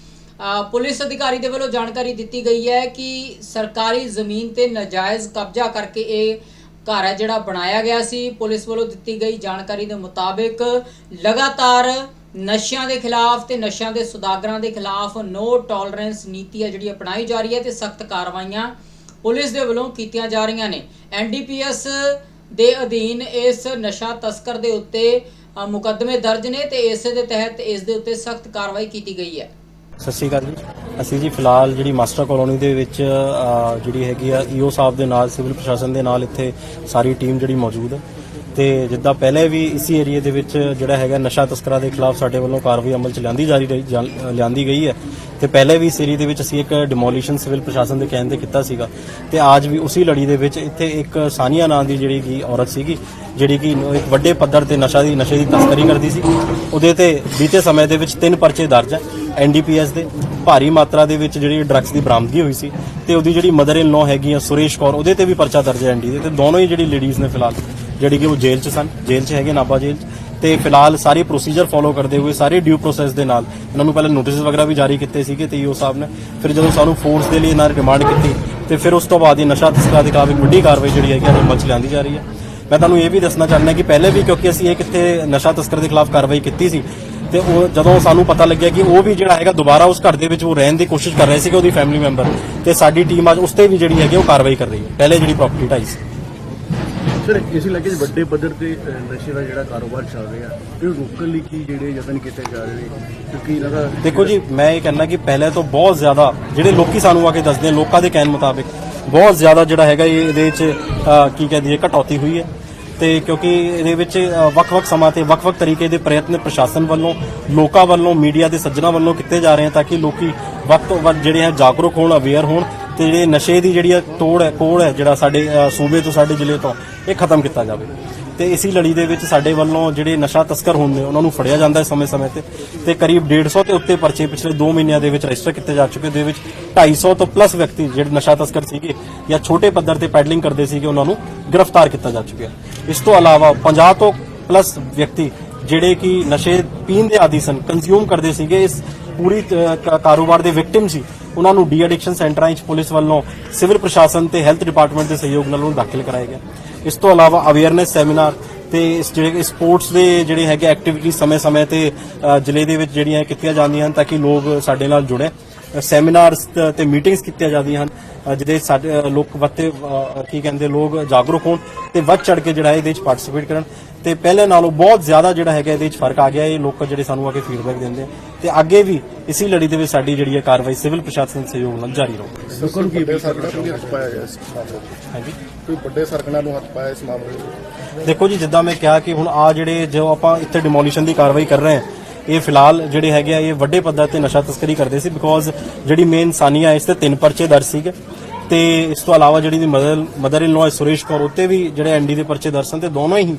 [SPEAKER 1] ਪੁਲਿਸ ਅਧਿਕਾਰੀ ਦੇ ਵੱਲੋਂ ਜਾਣਕਾਰੀ ਦਿੱਤੀ ਗਈ ਹੈ ਕਿ ਸਰਕਾਰੀ ਜ਼ਮੀਨ ਤੇ ਨਾਜਾਇਜ਼ ਕਬਜ਼ਾ ਕਰਕੇ ਇਹ ਘਰ ਹੈ ਜਿਹੜਾ ਬਣਾਇਆ ਗਿਆ ਸੀ। ਪੁਲਿਸ ਵੱਲੋਂ ਦਿੱਤੀ ਗਈ ਜਾਣਕਾਰੀ ਦੇ ਮੁਤਾਬਿਕ ਲਗਾਤਾਰ ਨਸ਼ਿਆਂ ਦੇ ਖਿਲਾਫ ਤੇ ਨਸ਼ਿਆਂ ਦੇ ਸੁਦਾਗਰਾਂ ਦੇ ਖਿਲਾਫ ਨੋ ਟੋਲਰੈਂਸ ਨੀਤੀ ਹੈ ਜਿਹੜੀ ਅਪਣਾਈ ਜਾ ਰਹੀ ਹੈ ਤੇ ਸਖਤ ਕਾਰਵਾਈਆਂ ਪੁਲਿਸ ਦੇ ਵੱਲੋਂ ਕੀਤੀਆਂ ਜਾ ਰਹੀਆਂ ਨੇ। ਐਨਡੀਪੀਐਸ ਦੇ ਅਧੀਨ ਇਸ ਨਸ਼ਾ ਤਸਕਰ ਦੇ ਉੱਤੇ ਮੁਕੱਦਮੇ ਦਰਜ ਨੇ ਤੇ ਇਸੇ ਦੇ ਤਹਿਤ ਇਸ ਦੇ ਉੱਤੇ ਸਖਤ ਕਾਰਵਾਈ ਕੀਤੀ ਗਈ ਹੈ।
[SPEAKER 2] ਸਤਿ ਸ਼੍ਰੀ ਅਕਾਲ ਜੀ। ਅਸੀਂ ਜੀ ਫਿਲਹਾਲ ਜਿਹੜੀ ਮਾਸਟਰ ਕਲੋਨੀ ਦੇ ਵਿੱਚ ਅ, ਜਿਹੜੀ ਹੈਗੀ ਆ ਈਓ ਸਾਹਿਬ ਦੇ ਨਾਲ ਸਿਵਲ ਪ੍ਰਸ਼ਾਸਨ ਦੇ ਨਾਲ ਇੱਥੇ ਸਾਰੀ ਟੀਮ ਜਿਹੜੀ ਮੌਜੂਦ ਹੈ। ਤੇ ਜਿੱਦਾਂ ਪਹਿਲੇ ਵੀ ਇਸੀ ਏਰੀਆ ਦੇ ਵਿੱਚ ਜਿਹੜਾ ਹੈਗਾ ਨਸ਼ਾ ਤਸਕਰਾਂ ਦੇ ਖਿਲਾਫ ਸਾਡੇ ਵੱਲੋਂ ਕਾਰਵਾਈ ਅਮਲ ਚ ਲਿਆਂਦੀ ਜਾ ਰਹੀ ਜਾਂ- ਲਿਆਂਦੀ ਗਈ ਹੈ। ਤੇ ਪਹਿਲੇ ਵੀ ਇਸ ਏਰੀਆ ਦੇ ਵਿੱਚ ਅਸੀਂ ਇੱਕ ਡਿਮੋਲੀਸ਼ਨ ਸਿਵਲ ਪ੍ਰਸ਼ਾਸਨ ਦੇ ਕਹਿਣ ਤੇ ਕੀਤਾ ਸੀਗਾ। ਤੇ ਅੱਜ ਵੀ ਉਸੇ ਲੜੀ ਦੇ ਵਿੱਚ ਇੱਥੇ ਇੱਕ ਸਾਨੀਆ ਨਾਂ ਦੀ ਜਿਹੜੀ ਕਿ ਔਰਤ ਸੀਗੀ, ਜਿਹੜੀ ਕਿ ਇੱਕ ਵੱਡੇ ਪੱਧਰ ਤੇ ਨਸ਼ਾ ਦੀ, ਨਸ਼ੇ ਦੀ ਤਸਕਰੀ ਕਰਦੀ ਸੀ। ਉਹਦੇ ਤੇ ਬੀਤੇ ਸਮੇਂ ਦੇ ਵਿੱਚ ਤਿੰਨ ਪਰਚੇ ਦਰਜ ਹੈ ਐਨਡੀਪੀਐਸ ਦੇ। ਭਾਰੀ ਮਾਤਰਾ ਦੇ ਵਿੱਚ ਜਿਹੜੀ ਡਰੱਗਸ ਦੀ ਬਰਾਮਦਗੀ ਹੋਈ ਸੀ। ਤੇ ਉਹਦੀ ਜਿਹੜੀ ਮਦਰ ਇਨ ਲਾਅ ਹੈਗੀ ਆ ਸੁਰੇਸ਼ ਕੌਰ, ਉਹਦੇ ਤੇ ਵੀ ਪਰਚਾ ਦਰਜ ਹੈ ਐਨਡੀ ਦੇ। ਤੇ ਦੋਨੋਂ ਹੀ ਜਿਹੜੀ ਲੇਡੀਜ਼ ਨੇ ਫਿਲਹਾਲ ਜਿਹੜੀ ਕਿ ਉਹ ਜੇਲ੍ਹ 'ਚ ਸਨ, ਜੇਲ੍ਹ 'ਚ ਹੈਗੇ ਨਾਭਾ ਜੇਲ੍ਹ 'ਚ। ਤੇ ਫਿਲਹਾਲ ਸਾਰੀ ਪ੍ਰੋਸੀਜਰ ਫੋਲੋ ਕਰਦੇ ਹੋਏ, ਸਾਰੇ ਡਿਊ ਪ੍ਰੋਸੈਸ ਦੇ ਨਾਲ ਇਹਨਾਂ ਨੂੰ ਪਹਿਲਾਂ ਨੋਟਿਸ ਵਗੈਰਾ ਵੀ ਜਾਰੀ ਕੀਤੇ ਸੀਗੇ ਤੇ ਈਓ ਸਾਹਿਬ ਨੇ। ਫਿਰ ਜਦੋਂ ਸਾਨੂੰ ਫੋਰਸ ਦੇ ਲਈ ਇਹਨਾਂ ਨੇ ਡਿਮਾਂਡ ਕੀਤੀ, ਤੇ ਫਿਰ ਉਸ ਤੋਂ ਬਾਅਦ ਇਹ ਨਸ਼ਾ ਤਸਕਰਾਂ ਦੇ ਖਿਲਾਫ ਇੱਕ ਵੱਡੀ ਕਾਰਵਾਈ ਜਿਹੜੀ ਹੈਗੀ ਉਹ ਅਮਲ 'ਚ ਲਿਆਂਦੀ ਜਾ ਰਹੀ ਹੈ। ਮੈਂ ਤੁਹਾਨੂੰ ਇਹ ਵੀ ਦੱਸਣਾ ਚਾਹੁੰਦਾ ਕਿ ਪਹਿਲੇ ਵੀ ਕਿਉਂਕਿ ਅਸੀਂ ਇਹ ਕਿੱਥੇ ਨਸ਼ਾ ਤਸਕਰ ਦੇ ਖਿਲਾਫ ਕਾਰਵਾਈ ਕੀਤੀ ਸੀ, ਤੇ ਉਹ ਜਦੋਂ ਸਾਨੂੰ ਪਤਾ ਲੱਗਿਆ ਕਿ ਉਹ ਵੀ ਜਿਹੜਾ ਹੈਗਾ ਦੁਬਾਰਾ ਉਸ ਘਰ ਦੇ ਵਿੱਚ ਉਹ ਰਹਿਣ ਦੀ ਕੋਸ਼ਿਸ਼ ਕਰ ਰਹੇ ਸੀਗੇ ਉਹਦੀ ਫੈਮਿਲੀ ਮੈਂਬਰ ਤੇ ਸਾਡੀ ਟੀਮ ਅੱਜ ਉਸ ਤੇ ਵੀ ਜਿਹੜੀ ਹੈਗੀ ਉਹ ਕਾਰਵਾਈ ਕਰ ਰਹੀ ਹੈ। ਪਹਿਲੇ ਜਿਹੜੀ ਪ੍ਰਾਪਰਟੀ ਢਾਈ ਸੀ।
[SPEAKER 3] ਸਰ, ਇਸੇ ਇਲਾਕੇ ਵੱਡੇ ਪੱਧਰ ਤੇ ਨਸ਼ੇ ਦਾ ਜਿਹੜਾ ਕਾਰੋਬਾਰ ਚੱਲ ਰਿਹਾ ਇਹ ਰੋਕਣ ਲਈ ਕੀ ਜਿਹੜੇ ਯਤਨ ਕੀਤੇ ਜਾ ਰਹੇ ਨੇ? ਕਿਉਂਕਿ ਇਹਨਾਂ ਦਾ
[SPEAKER 2] ਦੇਖੋ ਜੀ, ਮੈਂ ਇਹ ਕਹਿੰਦਾ ਕਿ ਪਹਿਲੇ ਤੋਂ ਬਹੁਤ ਜ਼ਿਆਦਾ ਜਿਹੜੇ ਲੋਕੀ ਸਾਨੂੰ ਆ ਕੇ ਦੱਸਦੇ ਲੋਕਾਂ ਦੇ ਕਹਿਣ ਮੁਤਾਬਿਕ, ਬਹੁਤ ਜ਼ਿਆਦਾ ਜਿਹੜਾ ਹੈਗਾ ਇਹ ਇਹਦੇ ਵਿੱਚ ਕੀ ਕਹਿੰਦੀ ਹੈ ਕਟੌਤੀ ਹੋਈ ਹੈ। ਤੇ ਕਿਉਂਕਿ ਇਹਦੇ ਵਿੱਚ ਵੱਖ-ਵੱਖ ਸਮਾਂ ਤੇ ਵੱਖ-ਵੱਖ ਤਰੀਕੇ ਦੇ ਪ੍ਰਯਤਨ ਪ੍ਰਸ਼ਾਸਨ ਵੱਲੋਂ, ਲੋਕਾਂ ਵੱਲੋਂ, ਮੀਡੀਆ ਦੇ ਸੱਜਣਾ ਵੱਲੋਂ ਕੀਤੇ ਜਾ ਰਹੇ ਹਨ ਤਾਂ ਕਿ ਲੋਕੀ ਵੱਧ ਤੋਂ ਵੱਧ ਜਿਹੜੇ ਹੈ ਜਾਗਰੂਕ ਹੋਣ ਅਵੇਅਰ ਹੋਣ ਤੇ ਜਿਹੜੇ ਨਸ਼ੇ ਦੀ ਜਿਹੜੀ ਤੋੜ ਹੈ, ਕੋੜ ਹੈ, ਜਿਹੜਾ ਸਾਡੇ ਸੂਬੇ ਤੋਂ, ਸਾਡੇ ਜ਼ਿਲ੍ਹੇ ਤੋਂ, ਇਹ ਖਤਮ ਕੀਤਾ ਜਾਵੇ। ਤੇ ਇਸੀ ਲੜੀ ਦੇ ਵਿੱਚ ਸਾਡੇ ਵੱਲੋਂ ਜਿਹੜੇ ਨਸ਼ਾ ਤਸਕਰ ਹੁੰਦੇ ਉਹਨਾਂ ਨੂੰ ਫੜਿਆ ਜਾਂਦਾ ਹੈ ਸਮੇਂ-ਸਮੇਂ ਤੇ। ਤੇ ਕਰੀਬ 150 ਤੇ ਉੱਤੇ ਪਰਚੇ ਪਿਛਲੇ 2 ਮਹੀਨਿਆਂ ਦੇ ਵਿੱਚ ਰਜਿਸਟਰ ਕੀਤੇ ਜਾ ਚੁੱਕੇ, ਦੇ ਵਿੱਚ 250 ਤੋਂ ਪਲੱਸ ਵਿਅਕਤੀ ਜਿਹੜੇ ਨਸ਼ਾ ਤਸਕਰ ਸੀਗੇ ਜਾਂ ਛੋਟੇ ਪੱਧਰ ਤੇ ਪੈਡਲਿੰਗ ਕਰਦੇ ਸੀਗੇ, ਉਹਨਾਂ ਨੂੰ ਗ੍ਰਿਫਤਾਰ ਕੀਤਾ ਜਾ ਚੁੱਕਿਆ। ਇਸ ਤੋਂ ਇਲਾਵਾ 50 ਤੋਂ ਪਲੱਸ ਵਿਅਕਤੀ ਜਿਹੜੇ ਕਿ ਨਸ਼ੇ ਪੀਣ ਦੇ ਆਦੀ ਸਨ ਕੰਜ਼ਿਊਮ ਕਰਦੇ ਸੀਗੇ, ਇਸ ਪੂਰੀ ਕਾਰੋਬਾਰ ਦੇ ਵਿਕਟਿਮ ਸੀ, ਉਹਨਾਂ ਨੂੰ ਡੀ ਐਡਿਕਸ਼ਨ ਸੈਂਟਰਾਂ ਵਿੱਚ ਪੁਲਿਸ ਵੱਲੋਂ ਸਿਵਲ ਪ੍ਰਸ਼ਾਸਨ ਤੇ ਹੈਲਥ ਡਿਪਾਰਟਮੈਂਟ ਦੇ ਸਹਿਯੋਗ ਨਾਲ ਉਹਨੂੰ ਦਾਖਲ ਕਰਾਇਆ ਗਿਆ। ਇਸ ਤੋਂ ਇਲਾਵਾ ਅਵੇਅਰਨੈਸ ਸੈਮੀਨਾਰ ਤੇ ਜਿਹੜੇ ਸਪੋਰਟਸ ਦੇ ਜਿਹੜੇ ਹੈਗੇ ਐਕਟੀਵਿਟੀ ਸਮੇਂ-ਸਮੇਂ ਤੇ ਜ਼ਿਲ੍ਹੇ ਦੇ ਵਿੱਚ ਜਿਹੜੀਆਂ ਕੀਤੀਆਂ ਜਾਂਦੀਆਂ ਹਨ ਤਾਂ ਕਿ ਲੋਕ ਸਾਡੇ ਨਾਲ ਜੁੜੇ। ਸੈਮੀਨਾਰਸ ਤੇ ਮੀਟਿੰਗਸ ਕੀਤੀਆਂ ਜਾਂਦੀਆਂ ਹਨ ਜਿਹਦੇ ਸਾਡੇ ਲੋਕ ਵੱਤੇ ਕੀ ਕਹਿੰਦੇ ਲੋਕ ਜਾਗਰੂਕ ਹੋਣ ਤੇ ਵੱਧ ਚੜ ਕੇ ਜਿਹੜਾ ਇਹਦੇ ਵਿੱਚ ਪਾਰਟਿਸਿਪੇਟ ਕਰਨ। ਤੇ ਪਹਿਲੇ ਨਾਲੋਂ ਬਹੁਤ ਜ਼ਿਆਦਾ ਜਿਹੜਾ ਹੈਗਾ ਇਹਦੇ ਵਿੱਚ ਫ਼ਰਕ ਆ ਗਿਆ ਇਹ ਲੋਕ ਜਿਹੜੇ ਸਾਨੂੰ ਆ ਕੇ ਫੀਡਬੈਕ ਦਿੰਦੇ ਆ। ਤੇ ਅੱਗੇ ਵੀ ਇਸੇ ਲੜੀ ਦੇ ਵਿੱਚ ਸਾਡੀ ਜਿਹੜੀ ਹੈ ਕਾਰਵਾਈ ਸਿਵਲ ਪ੍ਰਸ਼ਾਸਨ ਦੇ ਸਹਿਯੋਗ ਨਾਲ ਜਾਰੀ ਰਹੂਗੀ
[SPEAKER 3] ਲੋਕਾਂ ਨੂੰ ਕੀ
[SPEAKER 4] ਵੱਡੇ ਸਰਕਲਾਂ ਨੂੰ ਹੱਥ ਪਾਇਆ ਗਿਆ ਇਸ ਮਾਮਲੇ
[SPEAKER 2] ਹਾਂਜੀ।
[SPEAKER 4] ਕੋਈ ਵੱਡੇ ਸਰਕਲਾਂ ਨੂੰ ਹੱਥ ਪਾਇਆ ਇਸ ਮਾਮਲੇ
[SPEAKER 2] ਦੇਖੋ ਜੀ ਜਿੱਦਾਂ ਮੈਂ ਕਿਹਾ ਕਿ ਹੁਣ ਆ ਜਿਹੜੇ ਜੋ ਆਪਾਂ ਇੱਥੇ ਡਿਮੋਲੀਸ਼ਨ ਦੀ ਕਾਰਵਾਈ ਕਰ ਰਹੇ ਹਾਂ ਇਹ ਫਿਲਹਾਲ ਜਿਹੜੇ ਹੈਗੇ ਆ, ਇਹ ਵੱਡੇ ਪੱਧਰ ਤੇ ਨਸ਼ਾ ਤਸਕਰੀ ਕਰਦੇ ਸੀ ਬਿਕੋਜ਼ ਜਿਹੜੀ ਮੇਨ ਸਾਨੀਆ ਇਸ ਤੇ ਤਿੰਨ ਪਰਚੇ ਦਰਜ ਸੀਗੇ। ਤੇ ਇਸ ਤੋਂ ਇਲਾਵਾ ਜਿਹੜੀ ਦੀ mother mother in law Suresh Kaur ਉੱਤੇ ਵੀ ਜਿਹੜੇ ਐਨਡੀ ਦੇ ਪਰਚੇ ਦਰਜ ਸਨ, ਤੇ ਦੋਨੋਂ ਹੀ